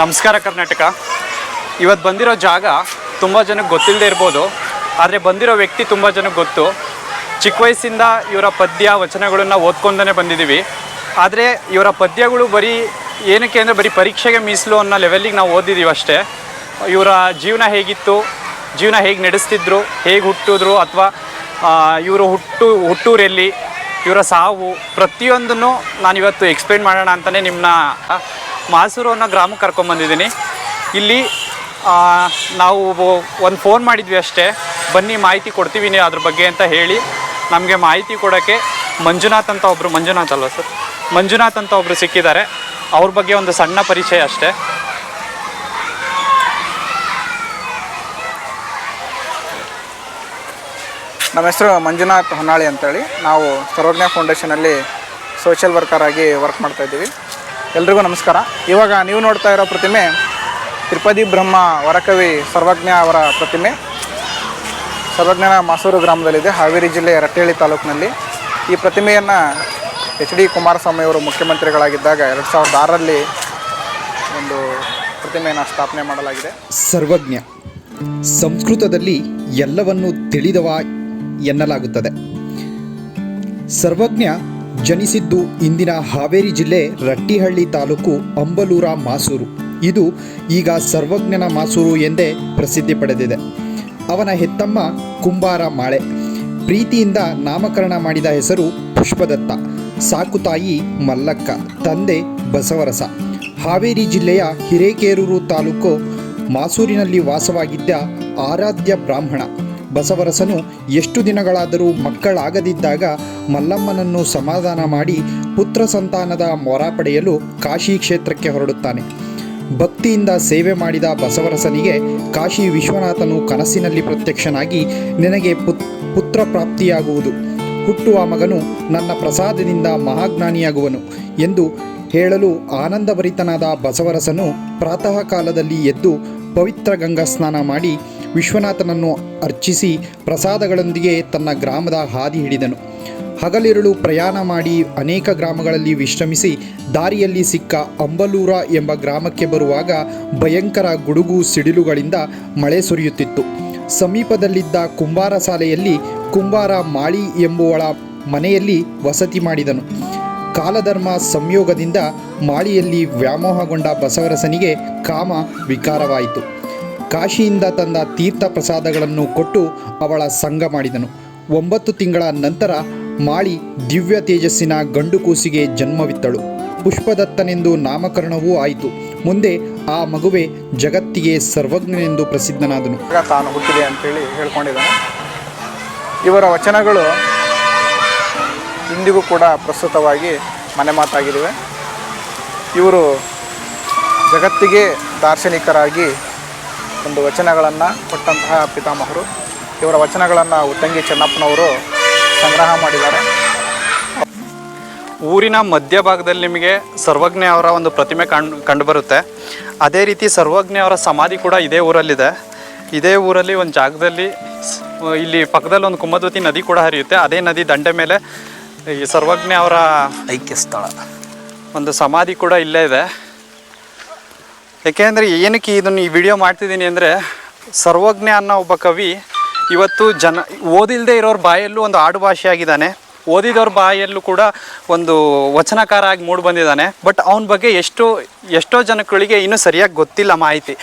ನಮಸ್ಕಾರ ಕರ್ನಾಟಕ. ಇವತ್ತು ಬಂದಿರೋ ಜಾಗ ತುಂಬ ಜನಕ್ಕೆ ಗೊತ್ತಿಲ್ಲದೆ ಇರ್ಬೋದು. ಆದರೆ ಬಂದಿರೋ ವ್ಯಕ್ತಿ ತುಂಬ ಜನಕ್ಕೆ ಗೊತ್ತು. ಚಿಕ್ಕ ವಯಸ್ಸಿಂದ ಇವರ ಪದ್ಯ, ವಚನಗಳನ್ನು ಓದ್ಕೊಂಡೇ ಬಂದಿದ್ದೀವಿ ಆದರೆ ಇವರ ಪದ್ಯಗಳು ಬರೀ ಏನಕ್ಕೆ ಅಂದರೆ ಬರೀ ಪರೀಕ್ಷೆಗೆ ಮೀಸಲು ಅನ್ನೋ ಲೆವೆಲಿಗೆ ನಾವು ಓದಿದ್ದೀವಿ ಅಷ್ಟೇ. ಇವರ ಜೀವನ ಹೇಗಿತ್ತು, ಜೀವನ ಹೇಗೆ ನಡೆಸ್ತಿದ್ರು, ಹೇಗೆ ಹುಟ್ಟಿದ್ರು, ಅಥವಾ ಇವರು ಹುಟ್ಟು, ಹುಟ್ಟೂರೆಲ್ಲಿ ಇವರ ಸಾವು ಪ್ರತಿಯೊಂದನ್ನು ನಾನಿವತ್ತು ಎಕ್ಸ್ಪ್ಲೇನ್ ಮಾಡೋಣ ಅಂತಲೇ ನಿಮ್ಮನ್ನ ಮಾಸೂರು ಅನ್ನೋ ಗ್ರಾಮಕ್ಕೆ ಕರ್ಕೊಂಬಂದಿದ್ದೀನಿ ಇಲ್ಲಿ ನಾವು ಒಂದು ಫೋನ್ ಮಾಡಿದ್ವಿ ಅಷ್ಟೇ. ಬನ್ನಿ ಮಾಹಿತಿ ಕೊಡ್ತೀವಿ ನೀವು ಅದ್ರ ಬಗ್ಗೆ ಅಂತ ಹೇಳಿ. ನಮಗೆ ಮಾಹಿತಿ ಕೊಡೋಕ್ಕೆ ಮಂಜುನಾಥ್ ಅಂತ ಒಬ್ಬರು ಮಂಜುನಾಥ್ ಅಲ್ವಾ ಸರ್? ಮಂಜುನಾಥ್ ಅಂತ ಒಬ್ಬರು ಸಿಕ್ಕಿದ್ದಾರೆ. ಅವ್ರ ಬಗ್ಗೆ ಒಂದು ಸಣ್ಣ ಪರಿಚಯ ಅಷ್ಟೇ. ನಮ್ಮ ಹೆಸರು ಮಂಜುನಾಥ್ ಹೊನ್ನಾಳಿ ಅಂತೇಳಿ. ನಾವು ಸರ್ವಜ್ಞ ಫೌಂಡೇಶನಲ್ಲಿ ಸೋಷಿಯಲ್ ವರ್ಕರ್ ಆಗಿ ವರ್ಕ್ ಮಾಡ್ತಾ ಇದ್ದೀವಿ. ಎಲ್ರಿಗೂ ನಮಸ್ಕಾರ. ಇವಾಗ ನೀವು ನೋಡ್ತಾ ಇರೋ ಪ್ರತಿಮೆ ತ್ರಿಪದಿ ಬ್ರಹ್ಮ ವರಕವಿ ಸರ್ವಜ್ಞ ಅವರ ಪ್ರತಿಮೆ. ಸರ್ವಜ್ಞನ ಮಾಸೂರು ಗ್ರಾಮದಲ್ಲಿದೆ, ಹಾವೇರಿ ಜಿಲ್ಲೆ ರಟ್ಟೇಳಿ ತಾಲೂಕಿನಲ್ಲಿ. ಈ ಪ್ರತಿಮೆಯನ್ನು ಎಚ್ ಡಿ ಕುಮಾರಸ್ವಾಮಿ ಅವರು ಮುಖ್ಯಮಂತ್ರಿಗಳಾಗಿದ್ದಾಗ ಎರಡು ಸಾವಿರದ ಆರರಲ್ಲಿ ಒಂದು ಪ್ರತಿಮೆಯನ್ನು ಸ್ಥಾಪನೆ ಮಾಡಲಾಗಿದೆ. ಸರ್ವಜ್ಞ. ಸಂಸ್ಕೃತದಲ್ಲಿ ಎಲ್ಲವನ್ನು ತಿಳಿದವ ಎನ್ನಲಾಗುತ್ತದೆ. ಸರ್ವಜ್ಞ ಜನಿಸಿದ್ದು ಇಂದಿನ ಹಾವೇರಿ ಜಿಲ್ಲೆ ರಟ್ಟಿಹಳ್ಳಿ ತಾಲೂಕು ಅಂಬಲೂರ ಮಾಸೂರು. ಇದು ಈಗ ಸರ್ವಜ್ಞನ ಮಾಸೂರು ಎಂದೇ ಪ್ರಸಿದ್ಧಿ ಪಡೆದಿದೆ. ಅವನ ಹೆತ್ತಮ್ಮ ಕುಂಬಾರ ಮಾಳೆ. ಪ್ರೀತಿಯಿಂದ ನಾಮಕರಣ ಮಾಡಿದ ಹೆಸರು ಪುಷ್ಪದತ್ತ. ಸಾಕುತಾಯಿ ಮಲ್ಲಕ್ಕ, ತಂದೆ ಬಸವರಸ. ಹಾವೇರಿ ಜಿಲ್ಲೆಯ ಹಿರೇಕೇರೂರು ತಾಲೂಕು ಮಾಸೂರಿನಲ್ಲಿ ವಾಸವಾಗಿದ್ದ ಆರಾಧ್ಯ ಬ್ರಾಹ್ಮಣ. ಬಸವರಸನು ಎಷ್ಟು ದಿನಗಳಾದರೂ ಮಕ್ಕಳಾಗದಿದ್ದಾಗ ಮಲ್ಲಮ್ಮನನ್ನು ಸಮಾಧಾನ ಮಾಡಿ ಪುತ್ರ ಸಂತಾನದ ಮೊರ ಪಡೆಯಲು ಕಾಶಿ ಕ್ಷೇತ್ರಕ್ಕೆ ಹೊರಡುತ್ತಾನೆ. ಭಕ್ತಿಯಿಂದ ಸೇವೆ ಮಾಡಿದ ಬಸವರಸನಿಗೆ ಕಾಶಿ ವಿಶ್ವನಾಥನು ಕನಸಿನಲ್ಲಿ ಪ್ರತ್ಯಕ್ಷನಾಗಿ ನಿನಗೆ ಪುತ್, ಪುತ್ರ ಪ್ರಾಪ್ತಿಯಾಗುವುದು. ಹುಟ್ಟುವ ಮಗನು ನನ್ನ ಪ್ರಸಾದದಿಂದ ಮಹಾಜ್ಞಾನಿಯಾಗುವನು ಎಂದು ಹೇಳಲು ಆನಂದಭರಿತನಾದ ಬಸವರಸನು ಪ್ರಾತಃ ಕಾಲದಲ್ಲಿ ಎದ್ದು ಪವಿತ್ರ ಗಂಗಾ ಸ್ನಾನ ಮಾಡಿ ವಿಶ್ವನಾಥನನ್ನು ಅರ್ಚಿಸಿ ಪ್ರಸಾದಗಳೊಂದಿಗೆ ತನ್ನ ಗ್ರಾಮದ ಹಾದಿ ಹಿಡಿದನು. ಹಗಲಿರುಳು ಪ್ರಯಾಣ ಮಾಡಿ ಅನೇಕ ಗ್ರಾಮಗಳಲ್ಲಿ ವಿಶ್ರಮಿಸಿ ದಾರಿಯಲ್ಲಿ ಸಿಕ್ಕ ಅಂಬಲೂರ ಎಂಬ ಗ್ರಾಮಕ್ಕೆ ಬರುವಾಗ ಭಯಂಕರ ಗುಡುಗು ಸಿಡಿಲುಗಳಿಂದ ಮಳೆ ಸುರಿಯುತ್ತಿತ್ತು. ಸಮೀಪದಲ್ಲಿದ್ದ ಕುಂಬಾರ ಶಾಲೆಯಲ್ಲಿ ಕುಂಬಾರ ಮಾಳಿ ಎಂಬುವಳ ಮನೆಯಲ್ಲಿ ವಸತಿ ಮಾಡಿದನು. ಕಾಲಧರ್ಮ ಸಂಯೋಗದಿಂದ ಮಾಳಿಯಲ್ಲಿ ವ್ಯಾಮೋಹಗೊಂಡ ಬಸವರಸನಿಗೆ ಕಾಮ ವಿಕಾರವಾಯಿತು. ಕಾಶಿಯಿಂದ ತಂದ ತೀರ್ಥ ಪ್ರಸಾದಗಳನ್ನು ಕೊಟ್ಟು ಅವಳ ಸಂಗ ಮಾಡಿದನು. ಒಂಬತ್ತು ತಿಂಗಳ ನಂತರ ಮಾಳಿ ದಿವ್ಯ ತೇಜಸ್ಸಿನ ಗಂಡು ಕೂಸಿಗೆ ಜನ್ಮವಿತ್ತಳು. ಪುಷ್ಪದತ್ತನೆಂದು ನಾಮಕರಣವೂ ಆಯಿತು. ಮುಂದೆ ಆ ಮಗುವೆ ಜಗತ್ತಿಗೆ ಸರ್ವಜ್ಞನೆಂದು ಪ್ರಸಿದ್ಧನಾದನು. ತಾನು ಹುಟ್ಟಿದೆ ಅಂತೇಳಿ ಹೇಳ್ಕೊಂಡಿದ್ದಾನೆ. ಇವರ ವಚನಗಳು ಇಂದಿಗೂ ಕೂಡ ಪ್ರಸ್ತುತವಾಗಿ ಮನೆ ಮಾತಾಗಿದ್ದಾವೆ ಇವರು ಜಗತ್ತಿಗೆ ದಾರ್ಶನಿಕರಾಗಿ ಒಂದು ವಚನಗಳನ್ನು ಕೊಟ್ಟಂತಹ ಪಿತಾಮಹರು. ಇವರ ವಚನಗಳನ್ನು ಉತ್ತಂಗಿ ಚೆನ್ನಪ್ಪನವರು ಸಂಗ್ರಹ ಮಾಡಿದ್ದಾರೆ. ಊರಿನ ಮಧ್ಯಭಾಗದಲ್ಲಿ ನಿಮಗೆ ಸರ್ವಜ್ಞ ಅವರ ಒಂದು ಪ್ರತಿಮೆ ಕಂಡು ಕಂಡುಬರುತ್ತೆ. ಅದೇ ರೀತಿ ಸರ್ವಜ್ಞ ಅವರ ಸಮಾಧಿ ಕೂಡ ಇದೇ ಊರಲ್ಲಿದೆ. ಇದೇ ಊರಲ್ಲಿ ಒಂದು ಜಾಗದಲ್ಲಿ ಇಲ್ಲಿ ಪಕ್ಕದಲ್ಲಿ ಒಂದು ಕುಮದ್ವತಿ ನದಿ ಕೂಡ ಹರಿಯುತ್ತೆ. ಅದೇ ನದಿ ದಂಡೆ ಮೇಲೆ ಈ ಸರ್ವಜ್ಞ ಅವರ ಐಕ್ಯ ಸ್ಥಳ ಒಂದು ಸಮಾಧಿ ಕೂಡ ಇಲ್ಲೇ ಇದೆ. ಯಾಕೆಂದರೆ ಏನಕ್ಕೆ ಇದನ್ನು ಈ ವಿಡಿಯೋ ಮಾಡ್ತಿದ್ದೀನಿ ಅಂದರೆ ಸರ್ವಜ್ಞ ಅನ್ನೋ ಒಬ್ಬ ಕವಿ ಇವತ್ತು ಜನ ಓದಿಲ್ಲದೆ ಇರೋರ ಬಾಯಲ್ಲೂ ಒಂದು ಆಡು ಭಾಷೆ ಓದಿದವ್ರ ಬಾಯಲ್ಲೂ ಕೂಡ ಒಂದು ವಚನಕಾರ ಆಗಿ ಮೂಡಿ ಬಂದಿದ್ದಾನೆ. ಬಟ್ ಅವನ ಬಗ್ಗೆ ಎಷ್ಟೋ ಎಷ್ಟೋ ಜನಗಳಿಗೆ ಇನ್ನೂ ಸರಿಯಾಗಿ ಗೊತ್ತಿಲ್ಲ ಮಾಹಿತಿ.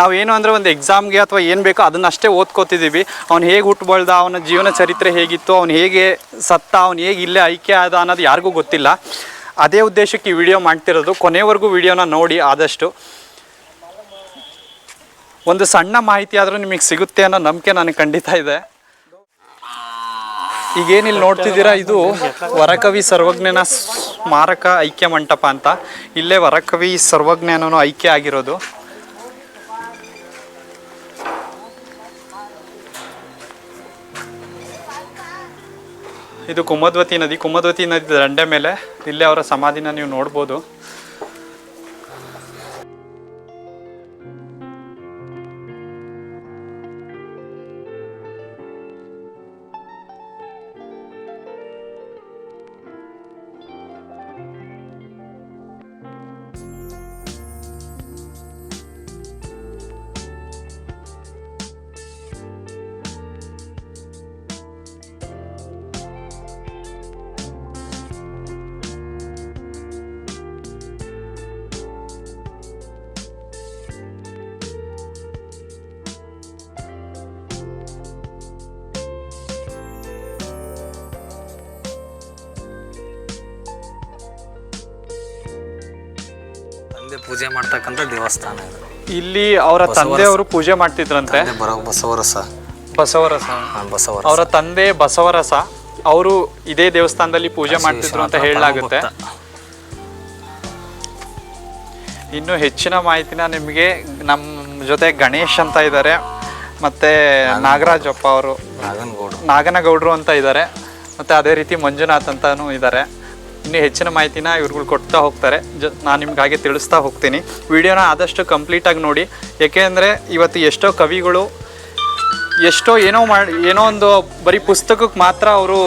ನಾವೇನು ಅಂದರೆ ಒಂದು ಎಕ್ಸಾಮ್ಗೆ ಅಥವಾ ಏನು ಬೇಕೋ ಅದನ್ನಷ್ಟೇ ಓದ್ಕೋತಿದ್ದೀವಿ. ಅವ್ನು ಹೇಗೆ ಹುಟ್ಟು ಬೆಳ್ದ ಅವನ ಜೀವನ ಚರಿತ್ರೆ ಹೇಗಿತ್ತು, ಅವ್ನು ಹೇಗೆ ಸತ್ತ, ಅವ್ನು ಹೇಗೆ ಇಲ್ಲೇ ಐಕ್ಯ ಆದ ಅನ್ನೋದು ಯಾರಿಗೂ ಗೊತ್ತಿಲ್ಲ. ಅದೇ ಉದ್ದೇಶಕ್ಕೆ ಈ ವಿಡಿಯೋ ಮಾಡ್ತಿರೋದು. ಕೊನೆವರೆಗೂ ವಿಡಿಯೋನ ನೋಡಿ ಆದಷ್ಟು. ಒಂದು ಸಣ್ಣ ಮಾಹಿತಿ ಆದರೂ ನಿಮಗೆ ಸಿಗುತ್ತೆ ಅನ್ನೋ ನಂಬಿಕೆ ನನಗೆ ಖಂಡಿತ ಇದೆ. ಈಗೇನಿಲ್ಲಿ ನೋಡ್ತಿದ್ದೀರಾ, ಇದು ವರಕವಿ ಸರ್ವಜ್ಞನ ಸ್ಮಾರಕ ಐಕ್ಯ ಮಂಟಪ ಅಂತ. ಇಲ್ಲೇ ವರಕವಿ ಸರ್ವಜ್ಞಾನನು ಐಕ್ಯ ಆಗಿರೋದು. ಇದು ಕುಮದ್ವತಿ ನದಿ ಕುಮದ್ವತಿ ನದಿ ದಂಡೆ ಮೇಲೆ ಇಲ್ಲೇ ಅವರ ಸಮಾಧಿನ ನೀವು ನೋಡ್ಬೋದು. ಪೂಜೆ ಮಾಡ್ತಕ್ಕಂಥ ದೇವಸ್ಥಾನ ಇದು. ಇಲ್ಲಿ ಅವರ ತಂದೆಯವರು ಪೂಜೆ ಮಾಡ್ತಿದ್ರಂತೆ. ತಂದೆ ಬರೋ ಬಸವರಸ. ಬಸವರಸ. ಅವರ ತಂದೆ ಬಸವರಸ ಅವರು ಇದೇ ದೇವಸ್ಥಾನದಲ್ಲಿ ಪೂಜೆ ಮಾಡ್ತಿದ್ರು ಅಂತ ಹೇಳಲಾಗುತ್ತೆ. ಇನ್ನು ಹೆಚ್ಚಿನ ಮಾಹಿತಿನ ನಿಮಗೆ ನಮ್ಮ ಜೊತೆ ಗಣೇಶ್ ಅಂತ ಇದ್ದಾರೆ ಮತ್ತೆ ನಾಗರಾಜಪ್ಪ ಅವರು ನಾಗನಗೌಡ ನಾಗನಗೌಡರು ಅಂತ ಇದ್ದಾರೆ ಮತ್ತೆ ಅದೇ ರೀತಿ ಮಂಜುನಾಥ್ ಅಂತಾನು ಇದ್ದಾರೆ. ಇನ್ನು ಹೆಚ್ಚಿನ ಮಾಹಿತಿನ ಇವ್ರುಗಳು ಕೊಡ್ತಾ ಹೋಗ್ತಾರೆ. ಜ, ನಾನು ನಿಮ್ಗೆ ಹಾಗೆ ತಿಳಿಸ್ತಾ ಹೋಗ್ತೀನಿ. ವಿಡಿಯೋನ ಆದಷ್ಟು ಕಂಪ್ಲೀಟಾಗಿ ನೋಡಿ. ಏಕೆಂದರೆ ಇವತ್ತು ಎಷ್ಟೋ ಕವಿಗಳು, ಎಷ್ಟೋ ಏನೋ ಮಾಡಿ, ಏನೋ ಒಂದು ಬರೀ ಪುಸ್ತಕಕ್ಕೆ ಮಾತ್ರ ಅವರು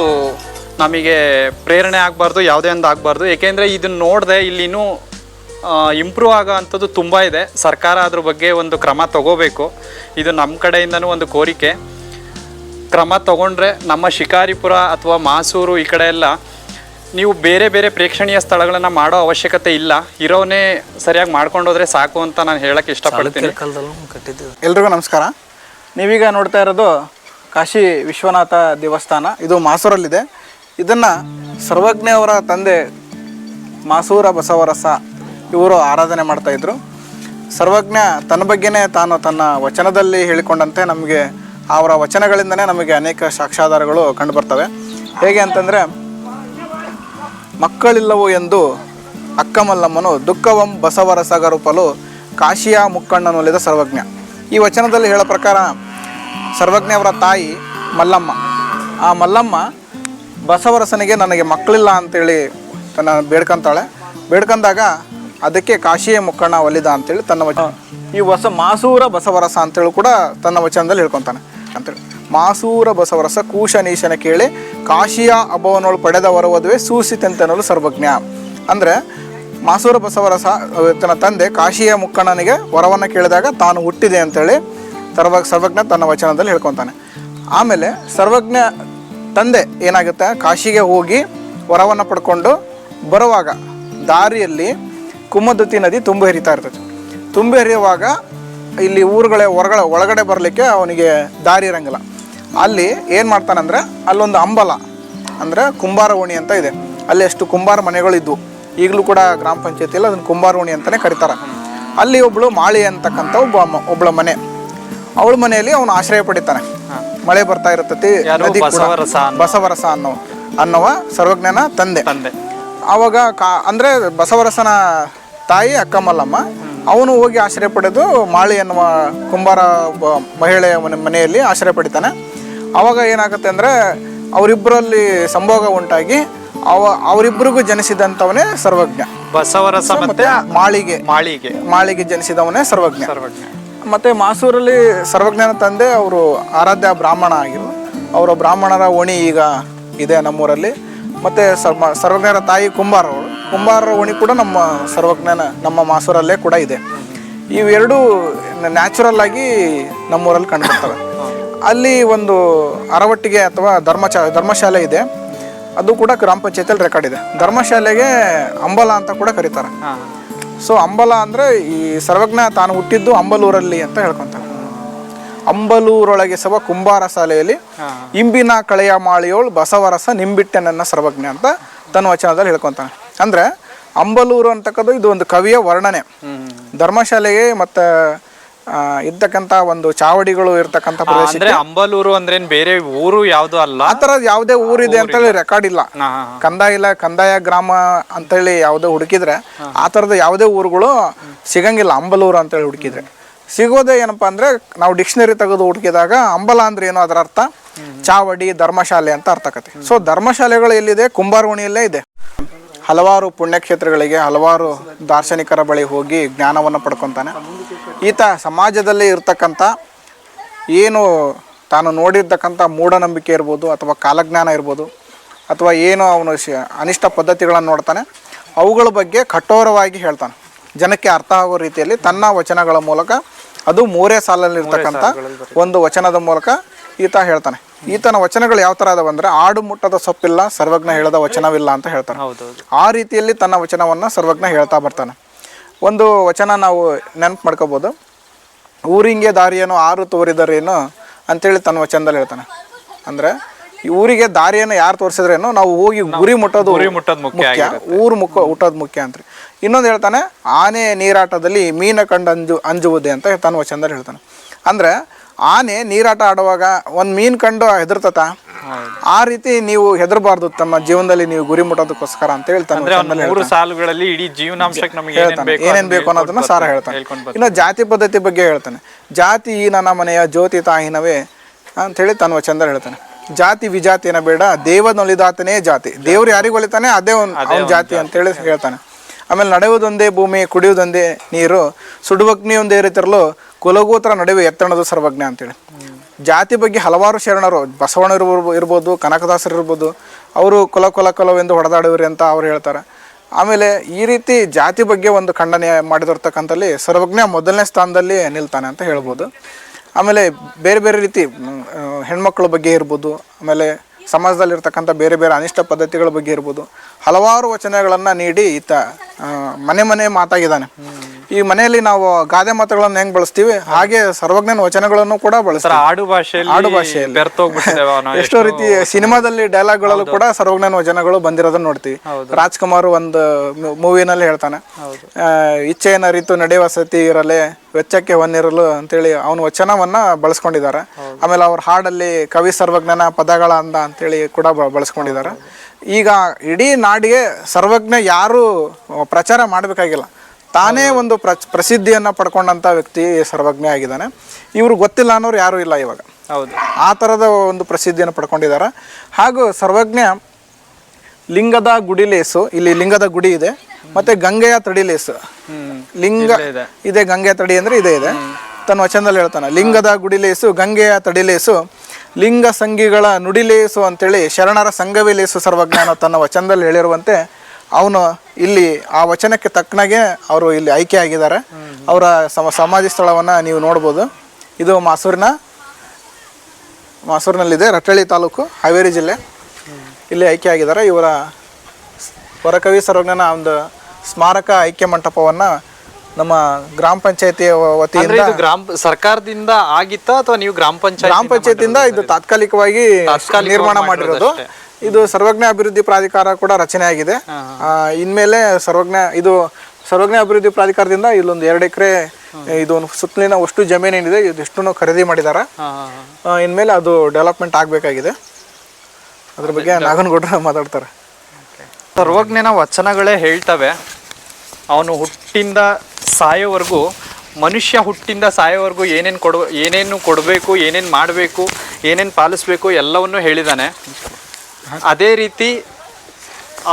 ನಮಗೆ ಪ್ರೇರಣೆ ಆಗಬಾರ್ದು, ಯಾವುದೇ ಒಂದು ಆಗಬಾರ್ದು. ಏಕೆಂದರೆ ಇದನ್ನು ನೋಡಿದೆ ಇಲ್ಲಿನೂ ಇಂಪ್ರೂವ್ ಆಗೋ ಅಂಥದ್ದು ತುಂಬ ಇದೆ. ಸರ್ಕಾರ ಅದ್ರ ಬಗ್ಗೆ ಒಂದು ಕ್ರಮ ತಗೋಬೇಕು. ಇದು ನಮ್ಮ ಕಡೆಯಿಂದನೂ ಒಂದು ಕೋರಿಕೆ. ಕ್ರಮ ತಗೊಂಡ್ರೆ ನಮ್ಮ ಶಿಕಾರಿಪುರ ಅಥವಾ ಮಾಸೂರು ಈ ಕಡೆ ಎಲ್ಲ ನೀವು ಬೇರೆ ಬೇರೆ ಪ್ರೇಕ್ಷಣೀಯ ಸ್ಥಳಗಳನ್ನು ಮಾಡೋ ಅವಶ್ಯಕತೆ ಇಲ್ಲ. ಇರೋನೇ ಸರಿಯಾಗಿ ಮಾಡ್ಕೊಂಡೋದ್ರೆ ಸಾಕು ಅಂತ ನಾನು ಹೇಳಕ್ಕೆ ಇಷ್ಟಪಡ್ತೀನಿ. ಕಟ್ಟಿದ್ದು. ಎಲ್ರಿಗೂ ನಮಸ್ಕಾರ. ನೀವೀಗ ನೋಡ್ತಾ ಇರೋದು ಕಾಶಿ ವಿಶ್ವನಾಥ ದೇವಸ್ಥಾನ. ಇದು ಮಾಸೂರಲ್ಲಿದೆ. ಇದನ್ನು ಸರ್ವಜ್ಞ ಅವರ ತಂದೆ ಮಾಸೂರ ಬಸವರಸ ಇವರು ಆರಾಧನೆ ಮಾಡ್ತಾ ಇದ್ರು. ಸರ್ವಜ್ಞ ತನ್ನ ಬಗ್ಗೆನೇ ತಾನು ತನ್ನ ವಚನದಲ್ಲಿ ಹೇಳಿಕೊಂಡಂತೆ ನಮಗೆ ಅವರ ವಚನಗಳಿಂದನೇ ನಮಗೆ ಅನೇಕ ಸಾಕ್ಷ್ಯಾಧಾರಗಳು ಕಂಡುಬರ್ತವೆ ಹೇಗೆ ಅಂತಂದರೆ ಮಕ್ಕಳಿಲ್ಲವು ಎಂದು ಅಕ್ಕಮಲ್ಲಮ್ಮನು ದುಃಖವಂ ಬಸವರಸಗರುಪಲು ಕಾಶಿಯ ಮುಕ್ಕಣ್ಣನೊಲಿದ ಸರ್ವಜ್ಞ. ಈ ವಚನದಲ್ಲಿ ಹೇಳೋ ಪ್ರಕಾರ ಸರ್ವಜ್ಞ ಅವರ ತಾಯಿ ಮಲ್ಲಮ್ಮ. ಆ ಮಲ್ಲಮ್ಮ ಬಸವರಸನಿಗೆ ನನಗೆ ಮಕ್ಕಳಿಲ್ಲ ಅಂತೇಳಿ ತನ್ನ ಬೇಡ್ಕೊಂತಾಳೆ. ಬೇಡ್ಕೊಂಡಾಗ ಅದಕ್ಕೆ ಕಾಶಿಯ ಮುಕ್ಕಣ್ಣ ಒಲಿದ ಅಂತೇಳಿ ತನ್ನ ವಚನ ಈ ಹೊಸ ಮಾಸೂರ ಬಸವರಸ ಅಂತೇಳಿ ಕೂಡ ತನ್ನ ವಚನದಲ್ಲಿ ಹೇಳ್ಕೊತಾನೆ. ಅಂತೇಳಿ ಮಾಸೂರ ಬಸವರಸ ಕೂಶನೀಶನ ಕೇಳಿ ಕಾಶಿಯ ಅಭವನೋಳು ಪಡೆದ ವರವದುವೆ ಸೂಸಿತೆಂತನಲು ಸರ್ವಜ್ಞ. ಅಂದರೆ ಮಾಸೂರ ಬಸವರಸ ಅಹ್, ತನ್ನ ತಂದೆ ಕಾಶಿಯ ಮುಕ್ಕಣ್ಣನಿಗೆ ವರವನ್ನು ಕೇಳಿದಾಗ ತಾನು ಹುಟ್ಟಿದೆ ಅಂತೇಳಿ ಸರ್ವ ಸರ್ವಜ್ಞ ತನ್ನ ವಚನದಲ್ಲಿ ಹೇಳ್ಕೊತಾನೆ. ಆಮೇಲೆ ಸರ್ವಜ್ಞ ತಂದೆ ಏನಾಗುತ್ತೆ? ಕಾಶಿಗೆ ಹೋಗಿ ವರವನ್ನು ಪಡ್ಕೊಂಡು ಬರುವಾಗ ದಾರಿಯಲ್ಲಿ ಕುಮ್ಮದತಿ ನದಿ ತುಂಬಿ ಹರಿತಾ ಇರ್ತದೆ. ತುಂಬಿ ಹರಿಯುವಾಗ ಇಲ್ಲಿ ಊರುಗಳೇ ಹೊರಗಡೆ ಒಳಗಡೆ ಬರಲಿಕ್ಕೆ ಅವನಿಗೆ ದಾರಿ ಇರಂಗಿಲ್ಲ. ಅಲ್ಲಿ ಏನು ಮಾಡ್ತಾನಂದ್ರೆ ಅಲ್ಲೊಂದು ಅಂಬಲ ಅಂದರೆ ಕುಂಬಾರ ಓಣಿ ಅಂತ ಇದೆ. ಅಲ್ಲಿ ಅಷ್ಟು ಕುಂಬಾರ ಮನೆಗಳಿದ್ವು. ಈಗಲೂ ಕೂಡ ಗ್ರಾಮ ಪಂಚಾಯತಿಯಲ್ಲಿ ಅದನ್ನು ಕುಂಬಾರ ಓಣಿ ಅಂತಲೇ ಕರೀತಾರೆ. ಅಲ್ಲಿ ಒಬ್ಬಳು ಮಾಳಿ ಅಂತಕ್ಕಂಥ ಒಬ್ಬ ಒಬ್ಳ ಒಬ್ಬಳ ಮನೆ. ಅವಳ ಮನೆಯಲ್ಲಿ ಅವನು ಆಶ್ರಯ ಪಡಿತಾನೆ. ಮಳೆ ಬರ್ತಾ ಇರ್ತತಿ ನದಿ ಬಸವರಸ ಅನ್ನೋ- ಅನ್ನುವ ಸರ್ವಜ್ಞನ ತಂದೆ. ತಂದೆ. ಅವಾಗ ಕಾ ಅಂದರೆ ಬಸವರಸನ ತಾಯಿ ಅಕ್ಕಮಲ್ಲಮ್ಮ ಅವನು ಹೋಗಿ ಆಶ್ರಯ ಪಡೆದು ಮಾಳಿ ಅನ್ನುವ ಕುಂಬಾರ ಮಹಿಳೆಯ ಮನೆ ಮನೆಯಲ್ಲಿ ಆಶ್ರಯ ಪಡಿತಾನೆ. ಆವಾಗ ಏನಾಗುತ್ತೆ ಅಂದರೆ ಅವರಿಬ್ಬರಲ್ಲಿ ಸಂಭೋಗ ಉಂಟಾಗಿ ಅವ ಅವರಿಬ್ಬರಿಗೂ ಜನಿಸಿದಂಥವನೇ ಸರ್ವಜ್ಞ. ಬಸವರಸ ಮತ್ತೆ ಮಾಳಿಗೆ. ಮಾಳಿಗೆ. ಮಾಳಿಗೆ ಜನಿಸಿದವನೇ ಸರ್ವಜ್ಞ. ಸರ್ವಜ್ಞ. ಮತ್ತೆ ಮಾಸೂರಲ್ಲಿ ಸರ್ವಜ್ಞನ ತಂದೆ ಅವರು ಆರಾಧ್ಯ ಬ್ರಾಹ್ಮಣ ಆಗಿರು. ಅವರ ಬ್ರಾಹ್ಮಣರ ಓಣಿ ಈಗ ಇದೆ ನಮ್ಮೂರಲ್ಲಿ. ಮತ್ತೆ ಸರ್ವ ಸರ್ವಜ್ಞರ ತಾಯಿ ಕುಂಬಾರವರು ಕುಂಬಾರರ ಓಣಿ ಕೂಡ ನಮ್ಮ ಸರ್ವಜ್ಞನ ನಮ್ಮ ಮಾಸೂರಲ್ಲೇ ಕೂಡ ಇದೆ. ಇವೆರಡೂ ನ್ಯಾಚುರಲ್ ಆಗಿ ನಮ್ಮೂರಲ್ಲಿ ಕಂಡುಬರ್ತವೆ ಅಲ್ಲಿ ಒಂದು ಅರವಟ್ಟಿಗೆ ಅಥವಾ ಧರ್ಮಚ ಧರ್ಮಶಾಲೆ ಇದೆ. ಅದು ಕೂಡ ಗ್ರಾಮ ಪಂಚಾಯತಿಯಲ್ಲಿ ರೆಕಾರ್ಡ್ ಇದೆ. ಧರ್ಮಶಾಲೆಗೆ ಅಂಬಲ ಅಂತ ಕೂಡ ಕರೀತಾರೆ. ಸೊ ಅಂಬಲ ಅಂದರೆ ಈ ಸರ್ವಜ್ಞ ತಾನು ಹುಟ್ಟಿದ್ದು ಅಂಬಲೂರಲ್ಲಿ ಅಂತ ಹೇಳ್ಕೊತಾರೆ. ಅಂಬಲೂರೊಳಗೆ ಸವ ಕುಂಬಾರ ಶಾಲೆಯಲ್ಲಿ ಇಂಬಿನ ಕಳೆಯ ಮಾಳಿಯೋಳು ಬಸವರಸ ನಿಂಬಿಟ್ಟೆ ನನ್ನ ಸರ್ವಜ್ಞ ಅಂತ ತನ್ನ ವಚನದಲ್ಲಿ ಹೇಳ್ಕೊತಾನೆ. ಅಂದರೆ ಅಂಬಲೂರು ಅಂತಕ್ಕದ್ದು ಇದು ಒಂದು ಕವಿಯ ವರ್ಣನೆ. ಧರ್ಮಶಾಲೆಗೆ ಮತ್ತು ಇರ್ತಕ್ಕಂಥ ಒಂದು ಚಾವಡಿಗಳು ಇರ್ತಕ್ಕಂತ ಪ್ರದೇಶ ಅಂದ್ರೆ ಅಂಬಲೂರು ಅಂದ್ರೆ ಬೇರೆ ಊರು ಯಾವ್ದು ಅಲ್ಲ? ಆ ತರ ಯಾವುದೇ ಊರಿದೆ ಅಂತೇಳಿ ರೆಕಾರ್ಡ್ ಇಲ್ಲ. ಕಂದಾಯ ಇಲ್ಲ ಕಂದಾಯ ಗ್ರಾಮ ಅಂತ ಹೇಳಿ ಯಾವ್ದೇ ಹುಡುಕಿದ್ರೆ ಆ ತರದ ಯಾವುದೇ ಊರುಗಳು ಸಿಗಂಗಿಲ್ಲ ಅಂಬಲೂರು ಅಂತ ಹೇಳಿ ಹುಡುಕಿದ್ರೆ. ಸಿಗೋದೇ ಏನಪ್ಪಾ ಅಂದ್ರೆ ನಾವು ಡಿಕ್ಷನರಿ ತೆಗೆದು ಹುಡುಕಿದಾಗ ಅಂಬಲ ಅಂದ್ರೆ ಏನು ಅದರ ಅರ್ಥ? ಚಾವಡಿ ಧರ್ಮಶಾಲೆ ಅಂತ ಅರ್ಥ ಆಕತಿ ಸೊ ಧರ್ಮಶಾಲೆಗಳು ಎಲ್ಲಿದೆ? ಕುಂಬಾರವಣಿಯಲ್ಲೇ ಇದೆ. ಹಲವಾರು ಪುಣ್ಯಕ್ಷೇತ್ರಗಳಿಗೆ ಹಲವಾರು ದಾರ್ಶನಿಕರ ಬಳಿ ಹೋಗಿ ಜ್ಞಾನವನ್ನು ಪಡ್ಕೊತಾನೆ. ಈತ ಸಮಾಜದಲ್ಲಿ ಇರ್ತಕ್ಕಂಥ ಏನು ತಾನು ನೋಡಿರ್ತಕ್ಕಂಥ ಮೂಢನಂಬಿಕೆ ಇರ್ಬೋದು ಅಥವಾ ಕಾಲಜ್ಞಾನ ಇರ್ಬೋದು ಅಥವಾ ಏನು ಅವನು ಶ ಅನಿಷ್ಟ ಪದ್ಧತಿಗಳನ್ನು ನೋಡ್ತಾನೆ ಅವುಗಳ ಬಗ್ಗೆ ಕಠೋರವಾಗಿ ಹೇಳ್ತಾನೆ. ಜನಕ್ಕೆ ಅರ್ಥ ಆಗೋ ರೀತಿಯಲ್ಲಿ ತನ್ನ ವಚನಗಳ ಮೂಲಕ ಅದು ಮೂರೇ ಸಾಲಲ್ಲಿ ಇರ್ತಕ್ಕಂಥ ಒಂದು ವಚನದ ಮೂಲಕ ಈತ ಹೇಳ್ತಾನೆ. ಈತನ ವಚನಗಳು ಯಾವ ಥರ ಅದಾವಂದ್ರೆ ಆಡು ಮುಟ್ಟದ ಸೊಪ್ಪಿಲ್ಲ ಸರ್ವಜ್ಞ ಹೇಳದ ವಚನವಿಲ್ಲ ಅಂತ ಹೇಳ್ತಾನೆ ಆ ರೀತಿಯಲ್ಲಿ ತನ್ನ ವಚನವನ್ನ ಸರ್ವಜ್ಞ ಹೇಳ್ತಾ ಬರ್ತಾನೆ. ಒಂದು ವಚನ ನಾವು ನೆನಪು ಮಾಡ್ಕೋಬಹುದು ಊರಿಂಗೆ ದಾರಿಯನ್ನು ಆರು ತೋರಿದರೇನು ಅಂತೇಳಿ ತನ್ನ ವಚನದಲ್ಲಿ ಹೇಳ್ತಾನೆ. ಅಂದ್ರೆ ಈ ಊರಿಗೆ ದಾರಿಯನ್ನು ಯಾರು ತೋರಿಸಿದ್ರೇನು ನಾವು ಹೋಗಿ ಗುರಿ ಮುಟ್ಟೋದು ಮುಖ್ಯ ಮುಖ್ಯ. ಊರು ಮುಖ ಹುಟ್ಟೋದು ಮುಖ್ಯ ಅಂತ್ರಿ ಇನ್ನೊಂದು ಹೇಳ್ತಾನೆ ಆನೆ ನೀರಾಟದಲ್ಲಿ ಮೀನ ಕಂಡು ಅಂಜು ಅಂಜುವುದೇ ಅಂತ ತನ್ನ ವಚನದಲ್ಲಿ ಹೇಳ್ತಾನೆ. ಅಂದ್ರೆ ಆನೆ ನೀರಾಟ ಆಡುವಾಗ ಒಂದು ಮೀನ್ ಕಂಡು ಹೆದರ್ತತ? ಆ ರೀತಿ ನೀವು ಹೆದರಬಾರ್ದು ತಮ್ಮ ಜೀವನದಲ್ಲಿ ನೀವು ಗುರಿ ಮುಟ್ಟೋದಕ್ಕೋಸ್ಕರ ಅಂತ ಹೇಳ್ತಾನೆ ಮೂರು ಸಾಲುಗಳಲ್ಲಿ ಇಡೀ ಜೀವನಾಂಶಕ್ಕೆ ನಮಗೆ ಏನೇನ್ ಬೇಕು ಏನೇನ್ ಬೇಕು ಅನ್ನೋದನ್ನ ಸಾರ ಹೇಳ್ತಾನೆ. ಇನ್ನು ಜಾತಿ ಪದ್ಧತಿ ಬಗ್ಗೆ ಹೇಳ್ತಾನೆ. ಜಾತಿ ಈ ನನ್ನ ಮನೆಯ ಜ್ಯೋತಿ ತಾಯಿನವೇ ಅಂತ ಹೇಳಿ ತನ್ನ ಚಂದ್ರ ಹೇಳ್ತಾನೆ. ಜಾತಿ ವಿಜಾತಿನ ಬೇಡ ದೇವನೊಲಿದಾತನೇ ಜಾತಿ. ದೇವ್ರು ಯಾರಿಗೆ ಒಲಿತಾನೆ? ಅದೇ ಒಂದು ಜಾತಿ ಅಂತ ಹೇಳಿ ಹೇಳ್ತಾನೆ. ಆಮೇಲೆ ನಡೆಯುವುದೊಂದೇ ಭೂಮಿ ಕುಡಿಯುವುದೊಂದೇ ನೀರು ಸುಡುವಗ್ನಿ ಒಂದೇ ರೀತಿರಲು ಕುಲಗೋತ್ರ ನಡುವೆ ಎತ್ತಣದ ಸರ್ವಜ್ಞ ಅಂತೇಳಿ. ಜಾತಿ ಬಗ್ಗೆ ಹಲವಾರು ಶರಣರು, ಬಸವಣ್ಣರು ಇರ್ಬೋ- ಇರ್ಬೋದು, ಕನಕದಾಸರು ಇರ್ಬೋದು, ಅವರು ಕುಲ ಕುಲ ಕುಲವೆಂದು ಹೊಡೆದಾಡುವರಿ ಅಂತ ಅವ್ರು ಹೇಳ್ತಾರೆ. ಆಮೇಲೆ ಈ ರೀತಿ ಜಾತಿ ಬಗ್ಗೆ ಒಂದು ಖಂಡನೆ ಮಾಡಿದಿರ್ತಕ್ಕಂಥಲ್ಲಿ ಸರ್ವಜ್ಞ ಮೊದಲನೇ ಸ್ಥಾನದಲ್ಲಿ ನಿಲ್ತಾನೆ ಅಂತ ಹೇಳ್ಬೋದು. ಆಮೇಲೆ ಬೇರೆ ಬೇರೆ ರೀತಿ ಹೆಣ್ಮಕ್ಳ ಬಗ್ಗೆ ಇರ್ಬೋದು, ಆಮೇಲೆ ಸಮಾಜದಲ್ಲಿರ್ತಕ್ಕಂಥ ಬೇರೆ ಬೇರೆ ಅನಿಷ್ಟ ಪದ್ಧತಿಗಳ ಬಗ್ಗೆ ಇರ್ಬೋದು, ಹಲವಾರು ವಚನಗಳನ್ನು ನೀಡಿ ಈತ ಮನೆ ಮನೆ ಮಾತಾಗಿದ್ದಾನೆ. ಈ ಮನೆಯಲ್ಲಿ ನಾವು ಗಾದೆ ಮಾತುಗಳನ್ನು ಹೆಂಗ್ ಬಳಸ್ತೀವಿ? ಹಾಗೆ ಸರ್ವಜ್ಞನ ವಚನಗಳನ್ನು ಕೂಡ ಬಳಸ್ತಾರೆ ಆಡು ಭಾಷೆಯಲ್ಲಿ ಆಡು ಭಾಷೆಯಲ್ಲಿ. ಎಷ್ಟೋ ರೀತಿ ಸಿನಿಮಾದಲ್ಲಿ ಡೈಲಾಗ್ಗಳಲ್ಲೂ ಕೂಡ ಸರ್ವಜ್ಞನ ವಚನಗಳು ಬಂದಿರೋದನ್ನ ನೋಡ್ತೀವಿ. ರಾಜ್ಕುಮಾರ್ ಒಂದು ಮೂವಿನಲ್ಲಿ ಹೇಳ್ತಾನೆ. ಇಚ್ಛೆಯನ್ನ ಅರಿತು ನಡೆಯುವ ಸತಿ ಇರಲಿ ವೆಚ್ಚಕ್ಕೆ ಹೊನ್ನಿರಲು ಅಂತೇಳಿ ಅವನ ವಚನವನ್ನ ಬಳಸ್ಕೊಂಡಿದ್ದಾರೆ. ಆಮೇಲೆ ಅವ್ರ ಹಾಡಲ್ಲಿ ಕವಿ ಸರ್ವಜ್ಞನ ಪದಗಳ ಅಂದ ಅಂತೇಳಿ ಕೂಡ ಬಳಸ್ಕೊಂಡಿದ್ದಾರೆ. ಈಗ ಇಡೀ ನಾಡಿಗೆ ಸರ್ವಜ್ಞ ಯಾರು ಪ್ರಚಾರ ಮಾಡಬೇಕಾಗಿಲ್ಲ. ತಾನೇ ಒಂದು ಪ್ರ ಪ್ರಸಿದ್ಧಿಯನ್ನು ಪಡ್ಕೊಂಡಂಥ ವ್ಯಕ್ತಿ ಸರ್ವಜ್ಞ ಆಗಿದ್ದಾನೆ. ಇವರು ಗೊತ್ತಿಲ್ಲ ಅನ್ನೋರು ಯಾರೂ ಇಲ್ಲ ಇವಾಗ. ಹೌದು. ಆ ಥರದ ಒಂದು ಪ್ರಸಿದ್ಧಿಯನ್ನು ಪಡ್ಕೊಂಡಿದ್ದಾರೆ. ಹಾಗೂ ಸರ್ವಜ್ಞ ಲಿಂಗದ ಗುಡಿಲೇಸು ಇಲ್ಲಿ ಲಿಂಗದ ಗುಡಿ ಇದೆ ಮತ್ತೆ ಗಂಗೆಯ ತಡಿಲೇಸು ಲಿಂಗ ಇದೆ. ಗಂಗೆಯ ತಡಿ ಅಂದ್ರೆ ಇದೇ ಇದೆ. ತನ್ನ ವಚನದಲ್ಲಿ ಹೇಳ್ತಾನೆ ಲಿಂಗದ ಗುಡಿಲೇಸು ಗಂಗೆಯ ತಡಿಲೇಸು ಲಿಂಗ ಸಂಗಿಗಳ ನುಡಿಲೇಸು ಅಂತೇಳಿ ಶರಣರ ಸಂಘವಿಲೇಸು ಸರ್ವಜ್ಞ ಅನ್ನೋ ತನ್ನ ವಚನದಲ್ಲಿ ಹೇಳಿರುವಂತೆ ಅವನು ಇಲ್ಲಿ ಆ ವಚನಕ್ಕೆ ತಕ್ಕನಾಗೆ ಅವರು ಇಲ್ಲಿ ಆಯ್ಕೆ ಆಗಿದ್ದಾರೆ. ಅವರ ಸಮ ಸಮಾಧಿ ಸ್ಥಳವನ್ನು ನೀವು ನೋಡ್ಬೋದು. ಇದು ಮಾಸೂರಿನ ಮಾಸೂರಿನಲ್ಲಿದೆ ರಟ್ಟಳ್ಳಿ ತಾಲೂಕು ಹಾವೇರಿ ಜಿಲ್ಲೆ. ಇಲ್ಲಿ ಆಯ್ಕೆ ಆಗಿದ್ದಾರೆ. ಇವರ ಹೊರಕವಿ ಸರ್ವಜ್ಞನ ಒಂದು ಸ್ಮಾರಕ ಐಕ್ಯ ಮಂಟಪವನ್ನು ನಮ್ಮ ಗ್ರಾಮ ಪಂಚಾಯತಿಯ ಅಂದ್ರೆ ವತಿಯಿಂದ ಇದು ಗ್ರಾಮ ಸರ್ಕಾರದಿಂದ ಆಗಿತ್ತಾ ಅಥವಾ ನೀವು ಗ್ರಾಮ ಪಂಚಾಯತ್ ಗ್ರಾಮ ಪಂಚಾಯತಿಯಿಂದ ಇದು ತಾತ್ಕಾಲಿಕವಾಗಿ ನಿರ್ಮಾಣ ಮಾಡಿರೋದು ಇದು ಸರ್ವಜ್ಞ ಅಭಿವೃದ್ಧಿ ಪ್ರಾಧಿಕಾರ ಕೂಡ ರಚನೆ ಆಗಿದೆ ಇನ್ಮೇಲೆ ಸರ್ವಜ್ಞ ಇದು ಸರ್ವಜ್ಞ ಅಭಿವೃದ್ಧಿ ಪ್ರಾಧಿಕಾರದಿಂದ ಇಲ್ಲೊಂದು ಎರಡು ಎಕರೆ ಇದು ಒಂದು ಸುತ್ತಲಿನ ಅಷ್ಟು ಜಮೀನು ಏನಿದೆ ಇದಿಷ್ಟು ಖರೀದಿ ಮಾಡಿದ್ದಾರೆ ಆ, ಇನ್ಮೇಲೆ ಅದು ಡೆವಲಪ್ಮೆಂಟ್ ಆಗಬೇಕಾಗಿದೆ. ಅದ್ರ ಬಗ್ಗೆ ನಾಗನಗೌಡರು ಮಾತಾಡ್ತಾರೆ. ಸರ್ವಜ್ಞನ ವಚನಗಳೇ ಹೇಳ್ತವೆ. ಅವನು ಹುಟ್ಟಿಂದ ಸಾಯೋವರೆಗೂ ಮನುಷ್ಯ ಹುಟ್ಟಿಂದ ಸಾಯೋವರೆಗೂ ಏನೇನು ಕೊಡ ಏನೇನು ಕೊಡಬೇಕು ಏನೇನು ಮಾಡಬೇಕು ಏನೇನು ಪಾಲಿಸ್ಬೇಕು ಎಲ್ಲವನ್ನೂ ಹೇಳಿದ್ದಾನೆ ಅದೇ ರೀತಿ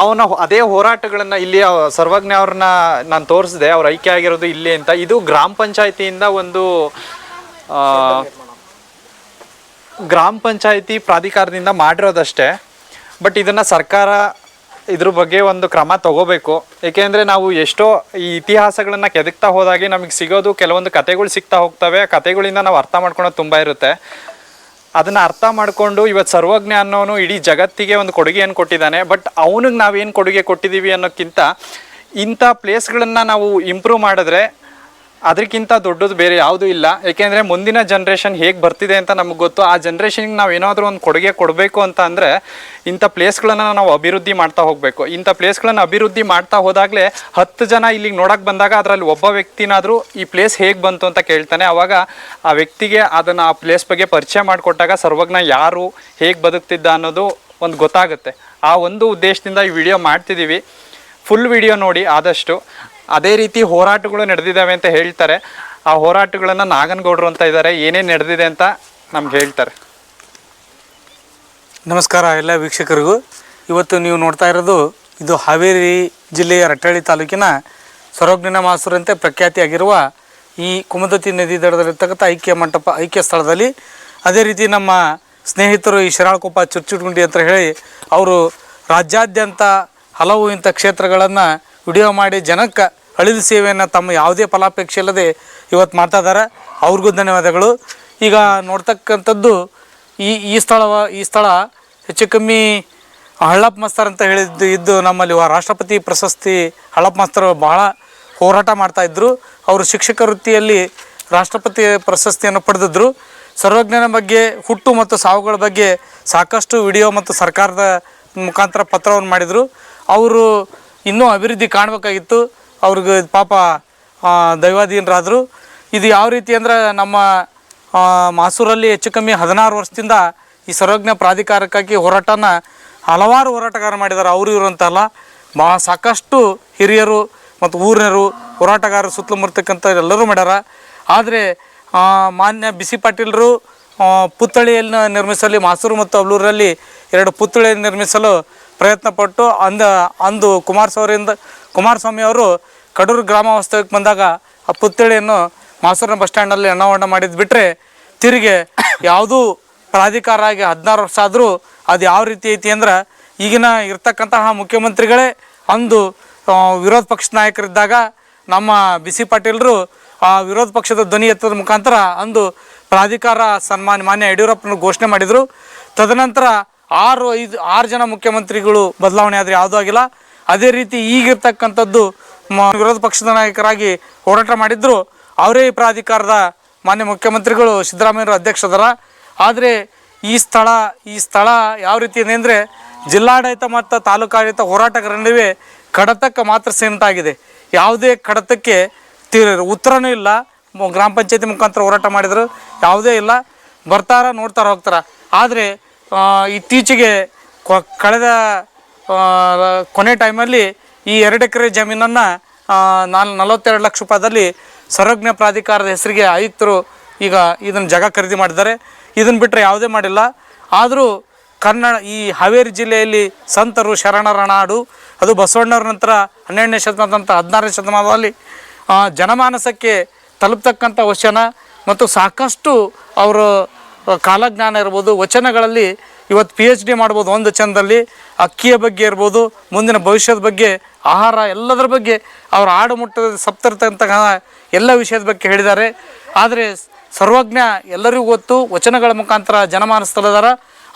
ಅವನ ಅದೇ ಹೋರಾಟಗಳನ್ನು ಇಲ್ಲಿ ಸರ್ವಜ್ಞ ಅವ್ರನ್ನ ನಾನು ತೋರಿಸಿದೆ, ಅವ್ರ ಐಕ್ಯ ಆಗಿರೋದು ಇಲ್ಲಿ ಅಂತ. ಇದು ಗ್ರಾಮ ಪಂಚಾಯತಿಯಿಂದ ಒಂದು ಗ್ರಾಮ ಪಂಚಾಯತಿ ಪ್ರಾಧಿಕಾರದಿಂದ ಮಾಡಿರೋದಷ್ಟೇ. ಬಟ್ ಇದನ್ನು ಸರ್ಕಾರ ಇದ್ರ ಬಗ್ಗೆ ಒಂದು ಕ್ರಮ ತಗೋಬೇಕು. ಏಕೆಂದರೆ ನಾವು ಎಷ್ಟೋ ಈ ಇತಿಹಾಸಗಳನ್ನು ಕೆದಕ್ತಾ ಹೋದಾಗೆ ನಮಗೆ ಸಿಗೋದು ಕೆಲವೊಂದು ಕತೆಗಳು ಸಿಗ್ತಾ ಹೋಗ್ತವೆ. ಆ ಕತೆಗಳಿಂದ ನಾವು ಅರ್ಥ ಮಾಡ್ಕೊಳೋದು ತುಂಬ ಇರುತ್ತೆ. ಅದನ್ನು ಅರ್ಥ ಮಾಡಿಕೊಂಡು ಇವತ್ತು ಸರ್ವಜ್ಞ ಅನ್ನೋನು ಇಡೀ ಜಗತ್ತಿಗೆ ಒಂದು ಕೊಡುಗೆಯನ್ನು ಕೊಟ್ಟಿದ್ದಾನೆ. ಬಟ್ ಅವನಿಗೆ ನಾವೇನು ಕೊಡುಗೆ ಕೊಟ್ಟಿದ್ದೀವಿ ಅನ್ನೋಕ್ಕಿಂತ ಇಂಥ ಪ್ಲೇಸ್ಗಳನ್ನು ನಾವು ಇಂಪ್ರೂವ್ ಮಾಡಿದ್ರೆ ಅದಕ್ಕಿಂತ ದೊಡ್ಡದು ಬೇರೆ ಯಾವುದೂ ಇಲ್ಲ. ಏಕೆಂದರೆ ಮುಂದಿನ ಜನ್ರೇಷನ್ ಹೇಗೆ ಬರ್ತಿದೆ ಅಂತ ನಮಗೆ ಗೊತ್ತು. ಆ ಜನ್ರೇಷನ್ಗೆ ನಾವು ಏನಾದರೂ ಒಂದು ಕೊಡುಗೆ ಕೊಡಬೇಕು ಅಂತ ಅಂದರೆ ಇಂಥ ಪ್ಲೇಸ್ಗಳನ್ನು ನಾವು ಅಭಿವೃದ್ಧಿ ಮಾಡ್ತಾ ಹೋಗಬೇಕು. ಇಂಥ ಪ್ಲೇಸ್ಗಳನ್ನು ಅಭಿವೃದ್ಧಿ ಮಾಡ್ತಾ ಹೋದಾಗಲೇ ಹತ್ತು ಜನ ಇಲ್ಲಿಗೆ ನೋಡೋಕೆ ಬಂದಾಗ ಅದರಲ್ಲಿ ಒಬ್ಬ ವ್ಯಕ್ತಿನಾದರೂ ಈ ಪ್ಲೇಸ್ ಹೇಗೆ ಬಂತು ಅಂತ ಕೇಳ್ತಾನೆ. ಆವಾಗ ಆ ವ್ಯಕ್ತಿಗೆ ಅದನ್ನು ಆ ಪ್ಲೇಸ್ ಬಗ್ಗೆ ಪರಿಚಯ ಮಾಡಿಕೊಟ್ಟಾಗ ಸರ್ವಜ್ಞ ಯಾರು, ಹೇಗೆ ಬದುಕ್ತಿದ್ದ ಅನ್ನೋದು ಒಂದು ಗೊತ್ತಾಗುತ್ತೆ. ಆ ಒಂದು ಉದ್ದೇಶದಿಂದ ಈ ವಿಡಿಯೋ ಮಾಡ್ತಿದ್ದೀವಿ ಫುಲ್ ವಿಡಿಯೋ ನೋಡಿ ಆದಷ್ಟು. ಅದೇ ರೀತಿ ಹೋರಾಟಗಳು ನಡೆದಿದ್ದಾವೆ ಅಂತ ಹೇಳ್ತಾರೆ. ಆ ಹೋರಾಟಗಳನ್ನು ನಾಗನಗೌಡರು ಅಂತ ಇದ್ದಾರೆ. ಏನೇನು ನಡೆದಿದೆ ಅಂತ ನಮ್ಗೆ ಹೇಳ್ತಾರೆ. ನಮಸ್ಕಾರ ಎಲ್ಲ ವೀಕ್ಷಕರಿಗೂ. ಇವತ್ತು ನೀವು ನೋಡ್ತಾ ಇರೋದು ಇದು ಹಾವೇರಿ ಜಿಲ್ಲೆಯ ರಟ್ಟಳ್ಳಿ ತಾಲೂಕಿನ ಸರ್ವಜ್ಞನ ಮಾಸೂರಂತೆ ಪ್ರಖ್ಯಾತಿಯಾಗಿರುವ ಈ ಕುಮದತಿ ನದಿ ದಡದಲ್ಲಿರ್ತಕ್ಕಂಥ ಐಕ್ಯ ಮಂಟಪ, ಐಕ್ಯ ಸ್ಥಳದಲ್ಲಿ ಅದೇ ರೀತಿ ನಮ್ಮ ಸ್ನೇಹಿತರು ಈ ಶಿರಾಳಕೊಪ್ಪ ಚುರ್ಚುಟ್ಗುಂಡಿ ಅಂತ ಹೇಳಿ ಅವರು ರಾಜ್ಯಾದ್ಯಂತ ಹಲವು ಇಂಥ ಕ್ಷೇತ್ರಗಳನ್ನು ವಿಡಿಯೋ ಮಾಡಿ ಜನಕ್ಕೆ ಅಳಿದ ಸೇವೆಯನ್ನು ತಮ್ಮ ಯಾವುದೇ ಫಲಾಪೇಕ್ಷೆ ಇಲ್ಲದೆ ಇವತ್ತು ಮಾಡ್ತಾ ಇದ್ದಾರೆ. ಅವ್ರಿಗೂ ಧನ್ಯವಾದಗಳು. ಈಗ ನೋಡ್ತಕ್ಕಂಥದ್ದು ಈ ಈ ಸ್ಥಳವ ಈ ಸ್ಥಳ ಹೆಚ್ಚು ಕಮ್ಮಿ ಹಳ್ಳಪ್ಪ ಮಾಸ್ತರ್ ಅಂತ ಹೇಳಿದ್ದು, ಇದ್ದು ನಮ್ಮಲ್ಲಿ ರಾಷ್ಟ್ರಪತಿ ಪ್ರಶಸ್ತಿ ಹಳ್ಳಪ್ಪ ಮಾಸ್ತರ್ ಬಹಳ ಹೋರಾಟ ಮಾಡ್ತಾಯಿದ್ರು ಅವರು ಶಿಕ್ಷಕ ವೃತ್ತಿಯಲ್ಲಿ ರಾಷ್ಟ್ರಪತಿ ಪ್ರಶಸ್ತಿಯನ್ನು ಪಡೆದಿದ್ದರು ಸರ್ವಜ್ಞನ ಬಗ್ಗೆ, ಹುಟ್ಟು ಮತ್ತು ಸಾವುಗಳ ಬಗ್ಗೆ ಸಾಕಷ್ಟು ವಿಡಿಯೋ ಮತ್ತು ಸರ್ಕಾರದ ಮುಖಾಂತರ ಪತ್ರವನ್ನು ಮಾಡಿದರು. ಅವರು ಇನ್ನೂ ಅಭಿವೃದ್ಧಿ ಕಾಣಬೇಕಾಗಿತ್ತು. ಅವ್ರಿಗೆ ಪಾಪ ದೈವಾಧೀನರಾದರು. ಇದು ಯಾವ ರೀತಿ ಅಂದ್ರೆ ನಮ್ಮ ಮಾಸೂರಲ್ಲಿ ಹೆಚ್ಚು ಕಮ್ಮಿ ಹದಿನಾರು ವರ್ಷದಿಂದ ಈ ಸರ್ವಜ್ಞ ಪ್ರಾಧಿಕಾರಕ್ಕಾಗಿ ಹೋರಾಟನ ಹಲವಾರು ಹೋರಾಟಗಾರ ಮಾಡಿದ್ದಾರೆ. ಅವರು ಇವರು ಅಂತಲ್ಲ ಮಾ ಸಾಕಷ್ಟು ಹಿರಿಯರು ಮತ್ತು ಊರಿನರು ಹೋರಾಟಗಾರರು ಸುತ್ತಲೂ ಬರ್ತಕ್ಕಂಥ ಎಲ್ಲರೂ ಮಾಡ್ಯಾರ. ಆದರೆ ಮಾನ್ಯ ಬಿಸಿ ಪಾಟೀಲರು ಪುತ್ಥಳಿಯನ್ನು ನಿರ್ಮಿಸಲು, ಮಾಸೂರು ಮತ್ತು ಅಬ್ಲೂರಲ್ಲಿ ಎರಡು ಪುತ್ಥಳಿಯನ್ನು ನಿರ್ಮಿಸಲು ಪ್ರಯತ್ನ ಪಟ್ಟು ಅಂದ, ಅಂದು ಕುಮಾರಸ್ವಾಮಿಯಿಂದ, ಕುಮಾರಸ್ವಾಮಿ ಅವರು ಕಡೂರು ಗ್ರಾಮ ವಾಸ್ತವ್ಯಕ್ಕೆ ಬಂದಾಗ ಆ ಪುತ್ಥಳಿಯನ್ನು ಮಾಸೂರಿನ ಬಸ್ ಸ್ಟ್ಯಾಂಡಲ್ಲಿ ಅನಾವರಣ ಮಾಡಿದ್ದು ಬಿಟ್ಟರೆ ತಿರುಗಿ ಯಾವುದೂ ಪ್ರಾಧಿಕಾರ ಆಗಿ ಹದಿನಾರು ವರ್ಷ ಆದರೂ ಅದು ಯಾವ ರೀತಿ ಐತಿ ಅಂದ್ರೆ ಈಗಿನ ಇರ್ತಕ್ಕಂತಹ ಮುಖ್ಯಮಂತ್ರಿಗಳೇ ಅಂದು ವಿರೋಧ ಪಕ್ಷದ ನಾಯಕರಿದ್ದಾಗ ನಮ್ಮ ಬಿ ಸಿ ಪಾಟೀಲರು ಆ ವಿರೋಧ ಪಕ್ಷದ ಧ್ವನಿ ಎತ್ತದ ಮುಖಾಂತರ ಅಂದು ಪ್ರಾಧಿಕಾರ ಸನ್ಮಾನ ಮಾನ್ಯ ಯಡಿಯೂರಪ್ಪನ ಘೋಷಣೆ ಮಾಡಿದರು. ತದನಂತರ ಆರು, ಐದು, ಆರು ಜನ ಮುಖ್ಯಮಂತ್ರಿಗಳು ಬದಲಾವಣೆ ಆದರೆ ಯಾವುದೂ ಆಗಿಲ್ಲ. ಅದೇ ರೀತಿ ಈಗಿರ್ತಕ್ಕಂಥದ್ದು ವಿರೋಧ ಪಕ್ಷದ ನಾಯಕರಾಗಿ ಹೋರಾಟ ಮಾಡಿದ್ರು. ಅವರೇ ಈ ಪ್ರಾಧಿಕಾರದ ಮಾನ್ಯ ಮುಖ್ಯಮಂತ್ರಿಗಳು ಸಿದ್ದರಾಮಯ್ಯರು ಅಧ್ಯಕ್ಷದರ. ಆದರೆ ಈ ಸ್ಥಳ ಈ ಸ್ಥಳ ಯಾವ ರೀತಿ ಇದೆ ಅಂದರೆ ಜಿಲ್ಲಾಡಳಿತ ಮತ್ತು ತಾಲೂಕಾಡಳಿತ ಹೋರಾಟಗಾರ ನಡುವೆ ಕಡತಕ್ಕೆ ಮಾತ್ರ ಸೀಮಿತ ಆಗಿದೆ. ಯಾವುದೇ ಕಡತಕ್ಕೆ ತೀರ ಉತ್ತರನೂ ಇಲ್ಲ. ಗ್ರಾಮ ಪಂಚಾಯತಿ ಮುಖಾಂತರ ಹೋರಾಟ ಮಾಡಿದ್ರು. ಯಾವುದೇ ಇಲ್ಲ. ಬರ್ತಾರ, ನೋಡ್ತಾರ, ಹೋಗ್ತಾರ. ಆದರೆ ಇತ್ತೀಚೆಗೆ ಕಳೆದ ಕೊನೆ ಟೈಮಲ್ಲಿ ಈ ಎರಡು ಎಕರೆ ಜಮೀನನ್ನು ನಾಲ್ ನಲವತ್ತೆರಡು ಲಕ್ಷ ರೂಪಾಯಿದಲ್ಲಿ ಸರ್ವಜ್ಞ ಪ್ರಾಧಿಕಾರದ ಹೆಸರಿಗೆ ಆಯುಕ್ತರು ಈಗ ಇದನ್ನು ಜಾಗ ಖರೀದಿ ಮಾಡಿದ್ದಾರೆ. ಇದನ್ನು ಬಿಟ್ಟರೆ ಯಾವುದೇ ಮಾಡಿಲ್ಲ. ಆದರೂ ಕನ್ನಡ ಈ ಹಾವೇರಿ ಜಿಲ್ಲೆಯಲ್ಲಿ ಸಂತರು ಶರಣರ ನಾಡು ಅದು ಬಸವಣ್ಣವ್ರ ನಂತರ ಹನ್ನೆರಡನೇ ಶತಮಾನದ ನಂತರ ಹದಿನಾರನೇ ಶತಮಾನದಲ್ಲಿ ಜನಮಾನಸಕ್ಕೆ ತಲುಪ್ತಕ್ಕಂಥ ವಚನ ಮತ್ತು ಸಾಕಷ್ಟು ಅವರ ಕಾಲಜ್ಞಾನ ಇರ್ಬೋದು, ವಚನಗಳಲ್ಲಿ ಇವತ್ತು ಪಿ ಎಚ್ ಡಿ ಮಾಡ್ಬೋದು ಒಂದು ಚಂದಲ್ಲಿ ಅಕ್ಕಿಯ ಬಗ್ಗೆ ಇರ್ಬೋದು, ಮುಂದಿನ ಭವಿಷ್ಯದ ಬಗ್ಗೆ, ಆಹಾರ ಎಲ್ಲದರ ಬಗ್ಗೆ ಅವರ ಆಡು ಮುಟ್ಟದ ಸಪ್ತಿರ್ತಕ್ಕಂತಹ ಎಲ್ಲ ವಿಷಯದ ಬಗ್ಗೆ ಹೇಳಿದ್ದಾರೆ. ಆದರೆ ಸರ್ವಜ್ಞ ಎಲ್ಲರಿಗೂ ಗೊತ್ತು, ವಚನಗಳ ಮುಖಾಂತರ ಜನಮಾನಸ್ತಲದಾರ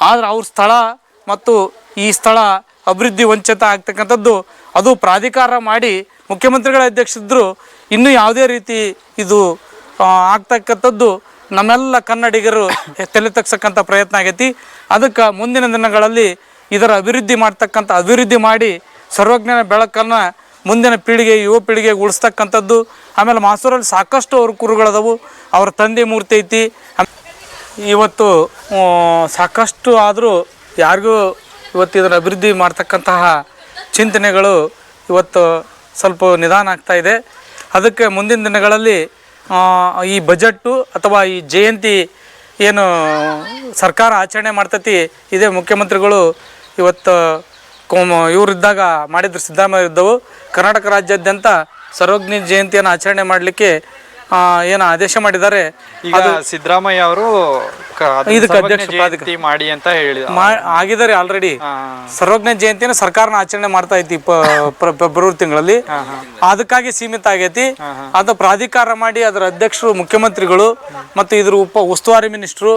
ಆದರೆ ಅವ್ರ ಸ್ಥಳ ಮತ್ತು ಈ ಸ್ಥಳ ಅಭಿವೃದ್ಧಿ ವಂಚಿತ ಆಗ್ತಕ್ಕಂಥದ್ದು ಅದು ಪ್ರಾಧಿಕಾರ ಮಾಡಿ ಮುಖ್ಯಮಂತ್ರಿಗಳ ಅಧ್ಯಕ್ಷರಿದ್ದರು ಇನ್ನೂ ಯಾವುದೇ ರೀತಿ ಇದು ಆಗ್ತಕ್ಕಂಥದ್ದು ನಮ್ಮೆಲ್ಲ ಕನ್ನಡಿಗರು ತಲೆ ತಗ್ಸಕ್ಕಂಥ ಪ್ರಯತ್ನ ಆಗೈತಿ. ಅದಕ್ಕೆ ಮುಂದಿನ ದಿನಗಳಲ್ಲಿ ಇದರ ಅಭಿವೃದ್ಧಿ ಮಾಡ್ತಕ್ಕಂಥ, ಅಭಿವೃದ್ಧಿ ಮಾಡಿ ಸರ್ವಜ್ಞನ ಬೆಳಕನ್ನು ಮುಂದಿನ ಪೀಳಿಗೆ, ಯುವ ಪೀಳಿಗೆಗೆ ಉಳಿಸ್ತಕ್ಕಂಥದ್ದು. ಆಮೇಲೆ ಮಾಸೂರಲ್ಲಿ ಸಾಕಷ್ಟು ಅವ್ರ ಕುರುಗಳದವು, ಅವ್ರ ತಂದೆ ಮೂರ್ತಿ ಐತಿ. ಇವತ್ತು ಸಾಕಷ್ಟು ಆದರೂ ಯಾರಿಗೂ ಇವತ್ತು ಇದರ ಅಭಿವೃದ್ಧಿ ಮಾಡ್ತಕ್ಕಂತಹ ಚಿಂತನೆಗಳು ಇವತ್ತು ಸ್ವಲ್ಪ ನಿಧಾನ ಆಗ್ತಾ ಇದೆ. ಅದಕ್ಕೆ ಮುಂದಿನ ದಿನಗಳಲ್ಲಿ ಈ ಬಜೆಟ್ಟು ಅಥವಾ ಈ ಜಯಂತಿ ಏನು ಸರ್ಕಾರ ಆಚರಣೆ ಮಾಡ್ತತಿ, ಇದೇ ಮುಖ್ಯಮಂತ್ರಿಗಳು ಇವತ್ತು ಕೋಮ, ಇವರಿದ್ದಾಗ ಮಾಡಿದ್ರು ಸಿದ್ದರಾಮಯ್ಯ ಇದ್ದವು ಕರ್ನಾಟಕ ರಾಜ್ಯಾದ್ಯಂತ ಸರ್ವಜ್ಞ ಜಯಂತಿಯನ್ನು ಆಚರಣೆ ಮಾಡಲಿಕ್ಕೆ ಏನು ಆದೇಶ ಮಾಡಿದ್ದಾರೆ? ಈಗ ಸಿದ್ದರಾಮಯ್ಯ ಅವರು ಇದಕ್ಕೆ ಅಧ್ಯಕ್ಷ ಜಯಂತಿ ಮಾಡಿ ಅಂತ ಹೇಳಿ ಆಗಿದ್ದಾರೆ ಆಲ್ರೆಡಿ ಸರ್ವಜ್ಞ ಜಯಂತಿನ ಸರ್ಕಾರನ ಆಚರಣೆ ಮಾಡ್ತಾ ಐತಿ ಫೆಬ್ರವರಿ ತಿಂಗಳಲ್ಲಿ. ಅದಕ್ಕಾಗಿ ಸೀಮಿತ ಆಗೈತಿ. ಅದು ಪ್ರಾಧಿಕಾರ ಮಾಡಿ ಅದರ ಅಧ್ಯಕ್ಷರು ಮುಖ್ಯಮಂತ್ರಿಗಳು ಮತ್ತು ಇದ್ರ ಉಪ ಉಸ್ತುವಾರಿ ಮಿನಿಸ್ಟ್ರು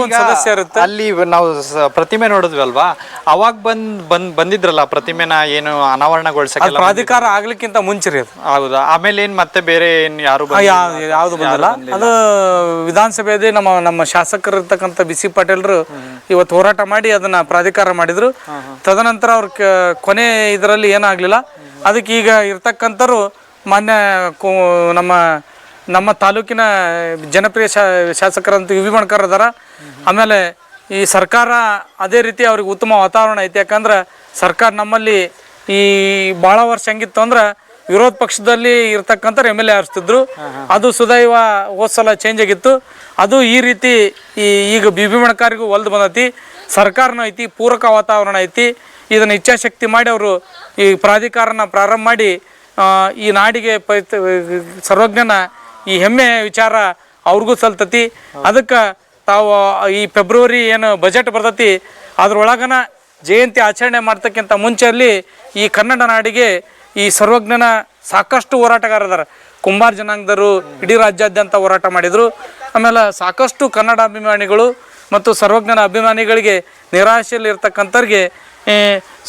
ಒಂದು ಸದಸ್ಯ ಇರುತ್ತೆ. ಅಲ್ಲಿ ನಾವು ಪ್ರತಿಮೆ ಪ್ರತಿಮೆ ನೋಡಿದ್ವಲ್ವಾ ಅವಾಗ ಬಂದ್ ಬಂದ್ ಬಂದಿದ್ರಲ್ಲ ಪ್ರತಿಮೆನ ಏನು ಅನಾವರಣಗೊಳಿಸ ಅನಾವರಣಗೊಳಿಸಕ್ಕೆ ಪ್ರಾಧಿಕಾರ ಆಗ್ಲಿಕ್ಕಿಂತ ಮುಂಚೆ ಹೌದಾ? ಆಮೇಲೆ ಏನ್ ಮತ್ತೆ ಬೇರೆ ಏನ್ ಯಾರು ಯಾವ್ದು ಬಂದಿಲ್ಲ. ಅದು ವಿಧಾನಸಭೆಯಲ್ಲಿ ನಮ್ಮ ನಮ್ಮ ಶಾಸಕರು ಇರ್ತಕ್ಕಂಥ ಬಿ ಸಿ ಪಾಟೀಲ್ರು ಇವತ್ತು ಹೋರಾಟ ಮಾಡಿ ಅದನ್ನ ಪ್ರಾಧಿಕಾರ ಮಾಡಿದ್ರು. ತದನಂತರ ಅವ್ರ ಕೊನೆ ಇದರಲ್ಲಿ ಏನಾಗ್ಲಿಲ್ಲ. ಅದಕ್ಕೆ ಈಗ ಇರ್ತಕ್ಕಂಥರು ಮಾನ್ಯ ನಮ್ಮ ನಮ್ಮ ತಾಲೂಕಿನ ಜನಪ್ರಿಯ ಶಾಸಕರಂತ ಯು ವಿ ಮಣ್ಕರ್ ಅದಾರ. ಆಮೇಲೆ ಈ ಸರ್ಕಾರ ಅದೇ ರೀತಿ ಅವ್ರಿಗೆ ಉತ್ತಮ ವಾತಾವರಣ ಐತಿ. ಯಾಕಂದ್ರೆ ಸರ್ಕಾರ ನಮ್ಮಲ್ಲಿ ಈ ಭಾಳ ವರ್ಷ ಹೆಂಗಿತ್ತು ಅಂದ್ರೆ ವಿರೋಧ ಪಕ್ಷದಲ್ಲಿ ಇರ್ತಕ್ಕಂಥ ಎಂ ಎಲ್ ಎ ಆರಿಸ್ತಿದ್ರು. ಅದು ಸುದೈವ ಹೋದ್ ಸಲ ಚೇಂಜ್ ಆಗಿತ್ತು. ಅದು ಈ ರೀತಿ ಈ ಈಗ ಬಿ ಬಿ ಮಣಕಾರಿಗೂ ಒಲ್ದು ಬಂದೈತಿ. ಸರ್ಕಾರನೂ ಐತಿ ಪೂರಕ ವಾತಾವರಣ ಐತಿ. ಇದನ್ನು ಇಚ್ಛಾಶಕ್ತಿ ಮಾಡಿ ಅವರು ಈ ಪ್ರಾಧಿಕಾರನ ಪ್ರಾರಂಭ ಮಾಡಿ ಈ ನಾಡಿಗೆ ಪೈತ ಸರ್ವಜ್ಞನ ಈ ಹೆಮ್ಮೆ ವಿಚಾರ ಅವ್ರಿಗೂ ಸಲ್ತತಿ. ಅದಕ್ಕೆ ತಾವು ಈ ಫೆಬ್ರವರಿ ಏನು ಬಜೆಟ್ ಬರ್ತತಿ ಅದ್ರೊಳಗನ ಜಯಂತಿ ಆಚರಣೆ ಮಾಡ್ತಕ್ಕಿಂತ ಮುಂಚೆಯಲ್ಲಿ ಈ ಕನ್ನಡ ನಾಡಿಗೆ ಈ ಸರ್ವಜ್ಞನ ಸಾಕಷ್ಟು ಹೋರಾಟಗಾರದಾರ ಕುಂಬಾರ ಜನಾಂಗದರು ಇಡೀ ರಾಜ್ಯಾದ್ಯಂತ ಹೋರಾಟ ಮಾಡಿದರು. ಆಮೇಲೆ ಸಾಕಷ್ಟು ಕನ್ನಡ ಅಭಿಮಾನಿಗಳು ಮತ್ತು ಸರ್ವಜ್ಞನ ಅಭಿಮಾನಿಗಳಿಗೆ ನಿರಾಶೆಯಲ್ಲಿರ್ತಕ್ಕಂಥವ್ರಿಗೆ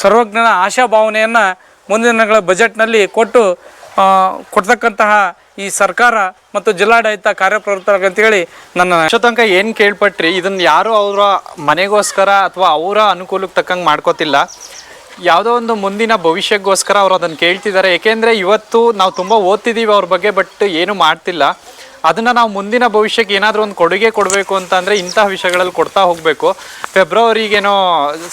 ಸರ್ವಜ್ಞನ ಆಶಾಭಾವನೆಯನ್ನು ಮುಂದಿನ ಬಜೆಟ್ನಲ್ಲಿ ಕೊಟ್ಟು ಕೊಡ್ತಕ್ಕಂತಹ ಈ ಸರ್ಕಾರ ಮತ್ತು ಜಿಲ್ಲಾಡಳಿತ ಕಾರ್ಯಪ್ರವೃತ್ತರಾಗಂತೇಳಿ ನನ್ನ ಶತಂಕ ಏನು ಕೇಳ್ಪಟ್ರಿ? ಇದನ್ನ ಯಾರು ಅವರ ಮನೆಗೋಸ್ಕರ ಅಥವಾ ಅವರ ಅನುಕೂಲಕ್ಕೆ ತಕ್ಕಂಗೆ ಮಾಡ್ಕೋತಿಲ್ಲ. ಯಾವುದೋ ಒಂದು ಮುಂದಿನ ಭವಿಷ್ಯಕ್ಕೋಸ್ಕರ ಅವರು ಅದನ್ನು ಕೇಳ್ತಿದ್ದಾರೆ ಏಕೆಂದರೆ ಇವತ್ತು ನಾವು ತುಂಬ ಓದ್ತಿದ್ದೀವಿ ಅವ್ರ ಬಗ್ಗೆ, ಬಟ್ ಏನು ಮಾಡ್ತಿಲ್ಲ. ಅದನ್ನು ನಾವು ಮುಂದಿನ ಭವಿಷ್ಯಕ್ಕೆ ಏನಾದರೂ ಒಂದು ಕೊಡುಗೆ ಕೊಡಬೇಕು ಅಂತಂದರೆ ಇಂತಹ ವಿಷಯಗಳಲ್ಲಿ ಕೊಡ್ತಾ ಹೋಗಬೇಕು. ಫೆಬ್ರವರಿಗೇನೋ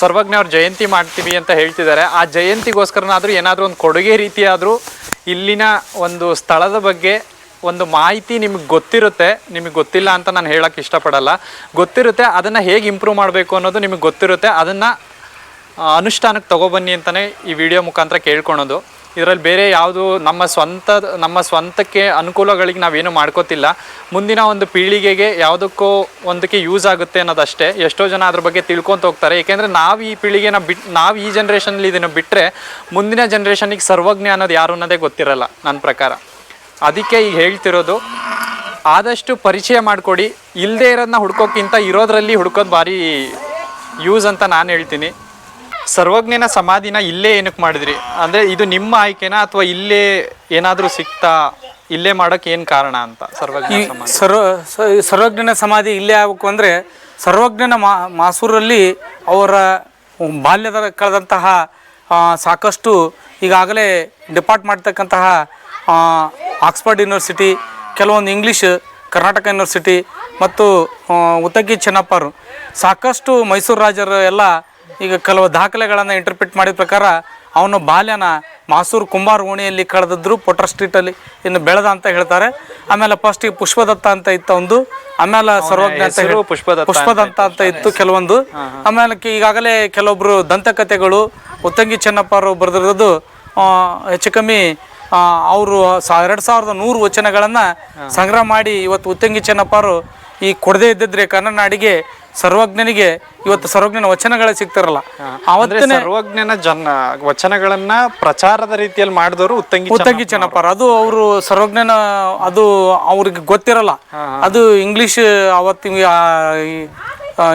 ಸರ್ವಜ್ಞ ಅವ್ರ ಜಯಂತಿ ಮಾಡ್ತೀವಿ ಅಂತ ಹೇಳ್ತಿದ್ದಾರೆ. ಆ ಜಯಂತಿಗೋಸ್ಕರನಾದರೂ ಏನಾದರೂ ಒಂದು ಕೊಡುಗೆ ರೀತಿಯಾದರೂ ಇಲ್ಲಿನ ಒಂದು ಸ್ಥಳದ ಬಗ್ಗೆ ಒಂದು ಮಾಹಿತಿ ನಿಮಗೆ ಗೊತ್ತಿರುತ್ತೆ. ನಿಮಗೆ ಗೊತ್ತಿಲ್ಲ ಅಂತ ನಾನು ಹೇಳೋಕ್ಕೆ ಇಷ್ಟಪಡಲ್ಲ. ಗೊತ್ತಿರುತ್ತೆ ಅದನ್ನು ಹೇಗೆ ಇಂಪ್ರೂವ್ ಮಾಡಬೇಕು ಅನ್ನೋದು ನಿಮಗೆ ಗೊತ್ತಿರುತ್ತೆ. ಅದನ್ನು ಅನುಷ್ಠಾನಕ್ಕೆ ತಗೊಬನ್ನಿ ಅಂತಲೇ ಈ ವಿಡಿಯೋ ಮುಖಾಂತರ ಕೇಳ್ಕೊಳೋದು. ಇದರಲ್ಲಿ ಬೇರೆ ಯಾವುದು ನಮ್ಮ ಸ್ವಂತ, ನಮ್ಮ ಸ್ವಂತಕ್ಕೆ ಅನುಕೂಲಗಳಿಗೆ ನಾವೇನು ಮಾಡ್ಕೋತಿಲ್ಲ. ಮುಂದಿನ ಒಂದು ಪೀಳಿಗೆಗೆ ಯಾವುದಕ್ಕೋ ಒಂದಕ್ಕೆ ಯೂಸ್ ಆಗುತ್ತೆ ಅನ್ನೋದಷ್ಟೇ. ಎಷ್ಟೋ ಜನ ಅದ್ರ ಬಗ್ಗೆ ತಿಳ್ಕೊತ ಹೋಗ್ತಾರೆ. ಏಕೆಂದರೆ ನಾವು ಈ ಪೀಳಿಗೆನ ಬಿಟ್ಟು ನಾವು ಈ ಜನ್ರೇಷನಲ್ಲಿ ಇದನ್ನು ಬಿಟ್ಟರೆ ಮುಂದಿನ ಜನ್ರೇಷನಿಗೆ ಸರ್ವಜ್ಞ ಅನ್ನೋದು ಯಾರು ಅನ್ನೋದೇ ಗೊತ್ತಿರಲ್ಲ ನನ್ನ ಪ್ರಕಾರ. ಅದಕ್ಕೆ ಈಗ ಹೇಳ್ತಿರೋದು, ಆದಷ್ಟು ಪರಿಚಯ ಮಾಡಿಕೊಡಿ. ಇಲ್ಲದೇ ಇರೋದನ್ನ ಹುಡ್ಕೋಕ್ಕಿಂತ ಇರೋದ್ರಲ್ಲಿ ಹುಡ್ಕೋದು ಭಾರಿ ಯೂಸ್ ಅಂತ ನಾನು ಹೇಳ್ತೀನಿ. ಸರ್ವಜ್ಞನ ಸಮಾಧಿನ ಇಲ್ಲೇ ಏನಕ್ಕೆ ಮಾಡಿದ್ರಿ? ಅಂದರೆ ಇದು ನಿಮ್ಮ ಆಯ್ಕೆನಾ ಅಥವಾ ಇಲ್ಲೇ ಏನಾದರೂ ಸಿಗ್ತಾ ಇಲ್ಲೇ ಮಾಡೋಕೆ ಏನು ಕಾರಣ ಅಂತ ಸರ್ವಜ್ಞ ಸಮಾಧಿ? ಸರ್ವ ಸರ್ವಜ್ಞನ ಸಮಾಧಿ ಇಲ್ಲೇ ಆಗಬೇಕು ಅಂದರೆ ಸರ್ವಜ್ಞನ ಮಾ ಮಾಸೂರಲ್ಲಿ ಅವರ ಬಾಲ್ಯದ ಕಳೆದಂತಹ ಸಾಕಷ್ಟು ಈಗಾಗಲೇ ಡಿಪಾರ್ಟ್ ಮಾಡ್ತಕ್ಕಂತಹ ಆಕ್ಸ್ಫರ್ಡ್ ಯೂನಿವರ್ಸಿಟಿ ಕೆಲವೊಂದು ಇಂಗ್ಲೀಷ್ ಕರ್ನಾಟಕ ಯೂನಿವರ್ಸಿಟಿ ಮತ್ತು ಉತ್ತಗಿ ಚೆನ್ನಪ್ಪರು ಸಾಕಷ್ಟು ಮೈಸೂರು ರಾಜರು ಎಲ್ಲ ಈಗ ಕೆಲವು ದಾಖಲೆಗಳನ್ನು ಇಂಟರ್ಪ್ರಿಟ್ ಮಾಡಿದ ಪ್ರಕಾರ ಅವನು ಬಾಲ್ಯನ ಮಾಸೂರು ಕುಂಬಾರ ಓಣಿಯಲ್ಲಿ ಕಳೆದಿದ್ರು ಪೊಟ್ರ ಸ್ಟ್ರೀಟಲ್ಲಿ ಇನ್ನು ಬೆಳೆದ ಅಂತ ಹೇಳ್ತಾರೆ. ಆಮೇಲೆ ಫಸ್ಟಿಗೆ ಪುಷ್ಪದತ್ತ ಅಂತ ಇತ್ತು ಒಂದು ಆಮೇಲೆ ಸರ್ವಜ್ಞ ಅಂತ ಪುಷ್ಪದತ್ತ ಅಂತ ಇತ್ತು. ಕೆಲವೊಂದು. ಆಮೇಲೆ ಈಗಾಗಲೇ ಕೆಲವೊಬ್ರು ದಂತಕಥೆಗಳು ಉತ್ತಂಗಿ ಚೆನ್ನಪ್ಪರು ಬರೆದಿರೋದು ಆ, ಹೆಚ್ಚು ಕಮ್ಮಿ ಅವರು ಎರಡು ಸಾವಿರದ ನೂರು ವಚನಗಳನ್ನು ಸಂಗ್ರಹ ಮಾಡಿ ಇವತ್ತು ಉತ್ತಂಗಿ ಚೆನ್ನಪ್ಪರು ಈ ಕೊಡದೇ ಇದ್ದಿದ್ರೆ ಕನ್ನಡ ನಾಡಿಗೆ ಸರ್ವಜ್ಞನಿಗೆ ಇವತ್ತು ಸರ್ವಜ್ಞನ ವಚನಗಳ ಸಿಗ್ತಾರಲ್ಲ. ಅವತ್ತೇ ಸರ್ವಜ್ಞನ ಜನ ವಚನಗಳನ್ನ ಪ್ರಚಾರದ ರೀತಿಯಲ್ಲಿ ಮಾಡಿದವರು ಉತ್ತಂಗಿ ಉತ್ತಂಗಿ ಚೆನ್ನಪ್ಪರ ಅದು ಅವರು ಸರ್ವಜ್ಞನ ಅದು ಅವ್ರಿಗೆ ಗೊತ್ತಿರಲ್ಲ. ಅದು ಇಂಗ್ಲಿಷ್ ಅವತ್ತಿನ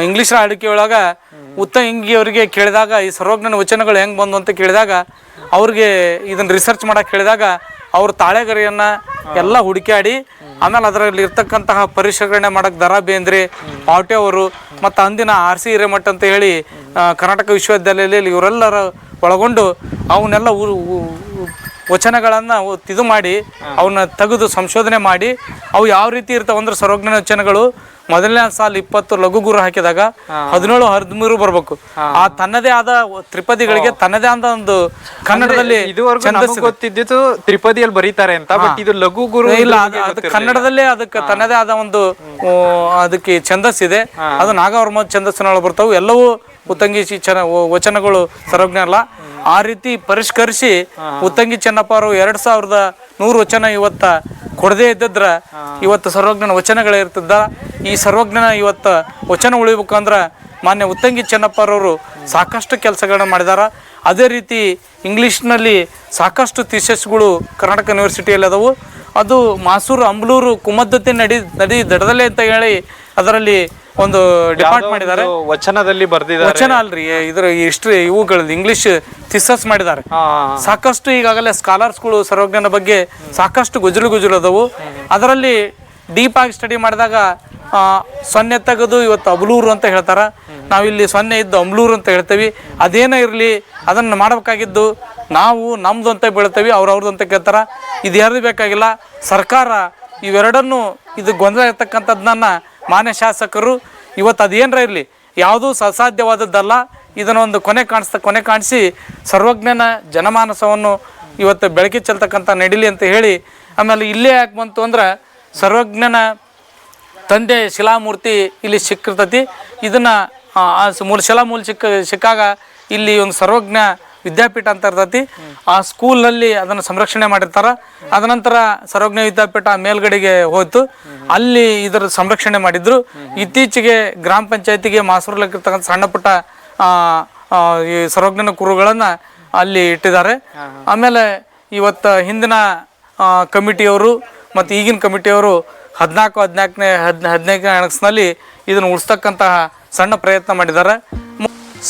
ಇಂಗ್ಲಿಷ್ ಆಡಿಕೆ ಒಳಗ ಉತ್ತಂಗಿ ಅವರಿಗೆ ಕೇಳಿದಾಗ ಈ ಸರ್ವಜ್ಞನ ವಚನಗಳು ಹೆಂಗ್ ಬಂದು ಅಂತ ಕೇಳಿದಾಗ ಅವ್ರಿಗೆ ಇದನ್ನ ರಿಸರ್ಚ್ ಮಾಡಕ್ ಕೇಳಿದಾಗ ಅವ್ರ ತಾಳೆಗರಿಯನ್ನ ಎಲ್ಲ ಹುಡುಕಾಡಿ ಆಮೇಲೆ ಅದರಲ್ಲಿ ಇರ್ತಕ್ಕಂತಹ ಪರಿಷ್ಕರಣೆ ಮಾಡಕ್ ದರಾ ಬೇಂದ್ರೆ ಪಾವಟೆ ಅವರು ಮತ್ತು ಅಂದಿನ ಆರ್ ಸಿ ಹಿರೇಮಠ್ ಅಂತ ಹೇಳಿ ಕರ್ನಾಟಕ ವಿಶ್ವವಿದ್ಯಾಲಯದಲ್ಲಿ ಇವರೆಲ್ಲರ ಒಳಗೊಂಡು ಅವನ್ನೆಲ್ಲ ವಚನಗಳನ್ನು ಇದು ಮಾಡಿ ಅವನ್ನ ತೆಗೆದು ಸಂಶೋಧನೆ ಮಾಡಿ ಅವು ಯಾವ ರೀತಿ ಇರ್ತಾವ ಅಂದ್ರೆ ಸರ್ವಜ್ಞ ವಚನಗಳು ಮೊದಲನೇ ಸಾಲ ಇಪ್ಪತ್ತು ಲಘು ಗುರು ಹಾಕಿದಾಗ ಹದಿನೇಳು ಹದಿಮೂರು ಬರ್ಬೇಕು. ಆ ತನ್ನದೇ ಆದ ತ್ರಿಪದಿಗಳಿಗೆ ತನ್ನದೇ ಆದ ಒಂದು ಕನ್ನಡದಲ್ಲಿ ಗೊತ್ತಿದ್ದಿದ್ದು ತ್ರಿಪದಿಯಲ್ಲಿ ಬರೀತಾರೆ ಅಂತ ಬಟ್ ಇದು ಲಘು ಗುರು ಇಲ್ಲ ಕನ್ನಡದಲ್ಲೇ ಅದಕ್ಕೆ ತನ್ನದೇ ಆದ ಒಂದು ಅದಕ್ಕೆ ಛಂದಸ್ ಇದೆ ಅದು ನಾಗವರ್ಮ ಛಂದಸ್ಸಿನೊಳಗೆ ಬರ್ತಾವೆ ಎಲ್ಲವೂ ಉತ್ತಂಗಿಸಿ ಚನ ವಚನಗಳು ಸರ್ವಜ್ಞ ಅಲ್ಲ. ಆ ರೀತಿ ಪರಿಷ್ಕರಿಸಿ ಉತ್ತಂಗಿ ಚೆನ್ನಪ್ಪ ಅವರು ಎರಡ್ ಸಾವಿರದ ನೂರು ವಚನ ಇವತ್ತ ಕೊಡದೇ ಇದ್ದಿದ್ರ ಇವತ್ತು ಸರ್ವಜ್ಞನ ವಚನಗಳಿರ್ತಿದ್ದ ಈ ಸರ್ವಜ್ಞನ ಇವತ್ತು ವಚನ ಉಳಿಬೇಕಂದ್ರ ಮಾನ್ಯ ಉತ್ತಂಗಿ ಚೆನ್ನಪ್ಪರವರು ಸಾಕಷ್ಟು ಕೆಲಸಗಳನ್ನ ಮಾಡಿದಾರ. ಅದೇ ರೀತಿ ಇಂಗ್ಲೀಷ್ನಲ್ಲಿ ಸಾಕಷ್ಟು ಥೀಸಸ್ಗಳು ಕರ್ನಾಟಕ ಯೂನಿವರ್ಸಿಟಿಯಲ್ಲಿ ಅದಾವು. ಅದು ಮಾಸೂರು ಅಂಬ್ಲೂರು ಕುಮದ್ದತೆ ನಡಿ ನದಿ ದಡದಲ್ಲೇ ಅಂತ ಹೇಳಿ ಅದರಲ್ಲಿ ಒಂದು ಡಿಪಾರ್ಟ್ ಮಾಡಿದ್ದಾರೆ. ವಚನದಲ್ಲಿ ಬರ್ದಿದ್ದಾರೆ. ವಚನ ಅಲ್ರಿ ಇದ್ರ ಹಿಸ್ಟ್ರಿ ಇವುಗಳು ಇಂಗ್ಲಿಷ್ ಥಿಸಸ್ ಮಾಡಿದ್ದಾರೆ. ಸಾಕಷ್ಟು ಈಗಾಗಲೇ ಸ್ಕಾಲರ್ಸ್ಗಳು ಸರ್ವಜ್ಞನ ಬಗ್ಗೆ ಸಾಕಷ್ಟು ಗುಜಲು ಗುಜಲು ಅದಾವು. ಅದರಲ್ಲಿ ಡೀಪ್ ಆಗಿ ಸ್ಟಡಿ ಮಾಡಿದಾಗ ಸೊನ್ನೆ ತೆಗೆದು ಇವತ್ತು ಅಬ್ಲೂರು ಅಂತ ಹೇಳ್ತಾರ. ನಾವಿಲ್ಲಿ ಸೊನ್ನೆ ಇದ್ದು ಅಂಬ್ಲೂರು ಅಂತ ಹೇಳ್ತೇವೆ. ಅದೇನೇ ಇರಲಿ ಅದನ್ನು ಮಾಡಬೇಕಾಗಿದ್ದು ನಾವು ನಮ್ದು ಅಂತ ಬೀಳ್ತೇವೆ ಅವ್ರು ಅವ್ರದ್ದು ಅಂತ ಕೇಳ್ತಾರ. ಇದು ಯಾರ್ದು ಬೇಕಾಗಿಲ್ಲ ಸರ್ಕಾರ ಇವೆರಡನ್ನು ಇದು ಗೊಂದಲ ಇರ್ತಕ್ಕಂಥದ್ದನ್ನ ಮಾನ್ಯ ಶಾಸಕರು, ಇವತ್ತು ಅದೇನರ ಇರಲಿ, ಯಾವುದೂ ಅಸಾಧ್ಯವಾದದ್ದಲ್ಲ ಇದನ್ನೊಂದು ಕೊನೆ ಕಾಣಿಸ್ತಾ, ಕೊನೆ ಕಾಣಿಸಿ ಸರ್ವಜ್ಞನ ಜನಮಾನಸವನ್ನು ಇವತ್ತು ಬೆಳಕಿ ಚೆಲ್ತಕ್ಕಂಥ ನಡಿಲಿ ಅಂತ ಹೇಳಿ, ಆಮೇಲೆ ಇಲ್ಲೇ ಯಾಕೆ ಬಂತು ಅಂದ್ರೆ ಸರ್ವಜ್ಞನ ತಂದೆ ಶಿಲಾಮೂರ್ತಿ ಇಲ್ಲಿ ಸಿಕ್ಕಿರ್ತತಿ. ಇದನ್ನು ಮೂಲ ಶಿಲಾಮೂಲ ಸಿಕ್ಕ, ಸಿಕ್ಕಾಗ ಇಲ್ಲಿ ಒಂದು ಸರ್ವಜ್ಞ ವಿದ್ಯಾಪೀಠ ಅಂತ ಇರ್ತೈತಿ ಆ ಸ್ಕೂಲ್ನಲ್ಲಿ ಅದನ್ನು ಸಂರಕ್ಷಣೆ ಮಾಡಿರ್ತಾರ. ಅದನಂತರ ಸರ್ವಜ್ಞ ವಿದ್ಯಾಪೀಠ ಮೇಲ್ಗಡೆಗೆ ಹೋಯ್ತು. ಅಲ್ಲಿ ಇದರ ಸಂರಕ್ಷಣೆ ಮಾಡಿದ್ರು. ಇತ್ತೀಚೆಗೆ ಗ್ರಾಮ ಪಂಚಾಯತಿಗೆ ಮಾಸೂರಲ್ಲಿರ್ತಕ್ಕಂಥ ಸಣ್ಣ ಪುಟ್ಟ ಈ ಸರ್ವಜ್ಞನ ಕುರುಗಳನ್ನು ಅಲ್ಲಿ ಇಟ್ಟಿದ್ದಾರೆ. ಆಮೇಲೆ ಇವತ್ತು ಹಿಂದಿನ ಕಮಿಟಿಯವರು ಮತ್ತು ಈಗಿನ ಕಮಿಟಿಯವರು ಹದಿನಾಲ್ಕು ಹದಿನಾಲ್ಕನೇ ಹದ್ ಹದಿನೈದನೇ ಅಣಕ್ಸ್ನಲ್ಲಿ ಇದನ್ನು ಉಳಿಸ್ತಕ್ಕಂತಹ ಸಣ್ಣ ಪ್ರಯತ್ನ ಮಾಡಿದ್ದಾರೆ.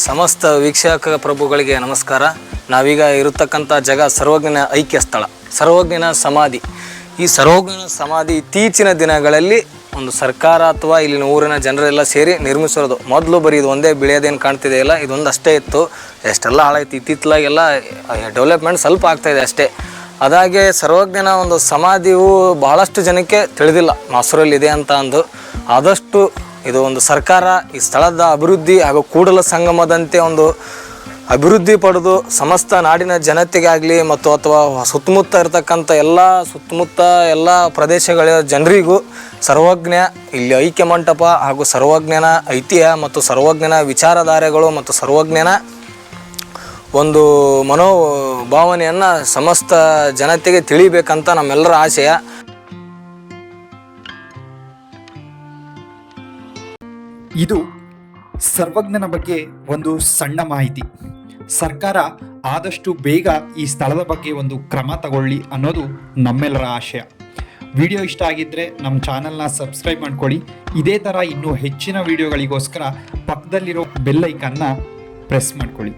ಸಮಸ್ತ ವೀಕ್ಷಕ ಪ್ರಭುಗಳಿಗೆ ನಮಸ್ಕಾರ. ನಾವೀಗ ಇರತಕ್ಕಂಥ ಜಾಗ ಸರ್ವಜ್ಞನ ಐಕ್ಯ ಸ್ಥಳ, ಸರ್ವಜ್ಞನ ಸಮಾಧಿ. ಈ ಸರ್ವಜ್ಞನ ಸಮಾಧಿ ಇತ್ತೀಚಿನ ದಿನಗಳಲ್ಲಿ ಒಂದು ಸರ್ಕಾರ ಅಥವಾ ಇಲ್ಲಿನ ಊರಿನ ಜನರೆಲ್ಲ ಸೇರಿ ನಿರ್ಮಿಸಿರೋದು. ಮೊದಲು ಬರೀ ಇದು ಒಂದೇ ಬೆಳೆಯೋದೇನು ಕಾಣ್ತಿದೆ ಇಲ್ಲ, ಇದೊಂದು ಅಷ್ಟೇ ಇತ್ತು. ಎಷ್ಟೆಲ್ಲ ಹಾಳಾಯ್ತು, ಇತ್ತಿತ್ತಲಾಗೆಲ್ಲ ಡೆವಲಪ್ಮೆಂಟ್ ಸ್ವಲ್ಪ ಆಗ್ತಾಯಿದೆ ಅಷ್ಟೇ. ಅದಾಗೆ ಸರ್ವಜ್ಞನ ಒಂದು ಸಮಾಧಿಯು ಬಹಳಷ್ಟು ಜನಕ್ಕೆ ತಿಳಿದಿಲ್ಲ. ಮಾಸೂರಲ್ಲಿ ಇದೆ ಅಂತ ಅಂದು. ಆದಷ್ಟು ಇದು ಒಂದು ಸರ್ಕಾರ ಈ ಸ್ಥಳದ ಅಭಿವೃದ್ಧಿ ಹಾಗೂ ಕೂಡಲ ಸಂಗಮದಂತೆ ಒಂದು ಅಭಿವೃದ್ಧಿ ಪಡೆದು ಸಮಸ್ತ ನಾಡಿನ ಜನತೆಗಾಗಲಿ ಮತ್ತು ಅಥವಾ ಸುತ್ತಮುತ್ತ ಇರತಕ್ಕಂಥ ಎಲ್ಲ ಸುತ್ತಮುತ್ತ ಎಲ್ಲ ಪ್ರದೇಶಗಳ ಜನರಿಗೂ ಸರ್ವಜ್ಞ ಇಲ್ಲಿ ಐಕ್ಯ ಮಂಟಪ ಹಾಗೂ ಸರ್ವಜ್ಞನ ಐತಿಹ್ಯ ಮತ್ತು ಸರ್ವಜ್ಞನ ವಿಚಾರಧಾರೆಗಳು ಮತ್ತು ಸರ್ವಜ್ಞನ ಒಂದು ಮನೋ ಭಾವನೆಯನ್ನು ಸಮಸ್ತ ಜನತೆಗೆ ತಿಳಿಬೇಕಂತ ನಮ್ಮೆಲ್ಲರ ಆಶಯ. ಇದು ಸರ್ವಜ್ಞನ ಬಗ್ಗೆ ಒಂದು ಸಣ್ಣ ಮಾಹಿತಿ. ಸರ್ಕಾರ ಆದಷ್ಟು ಬೇಗ ಈ ಸ್ಥಳದ ಬಗ್ಗೆ ಒಂದು ಕ್ರಮ ತಗೊಳ್ಳಿ ಅನ್ನೋದು ನಮ್ಮೆಲ್ಲರ ಆಶಯ. ವಿಡಿಯೋ ಇಷ್ಟ ಆಗಿದ್ದರೆ ನಮ್ಮ ಚಾನಲ್ನ ಸಬ್ಸ್ಕ್ರೈಬ್ ಮಾಡ್ಕೊಳ್ಳಿ. ಇದೇ ಥರ ಇನ್ನೂ ಹೆಚ್ಚಿನ ವಿಡಿಯೋಗಳಿಗೋಸ್ಕರ ಪಕ್ಕದಲ್ಲಿರೋ ಬೆಲ್ ಐಕನ್ನ ಪ್ರೆಸ್ ಮಾಡ್ಕೊಳ್ಳಿ.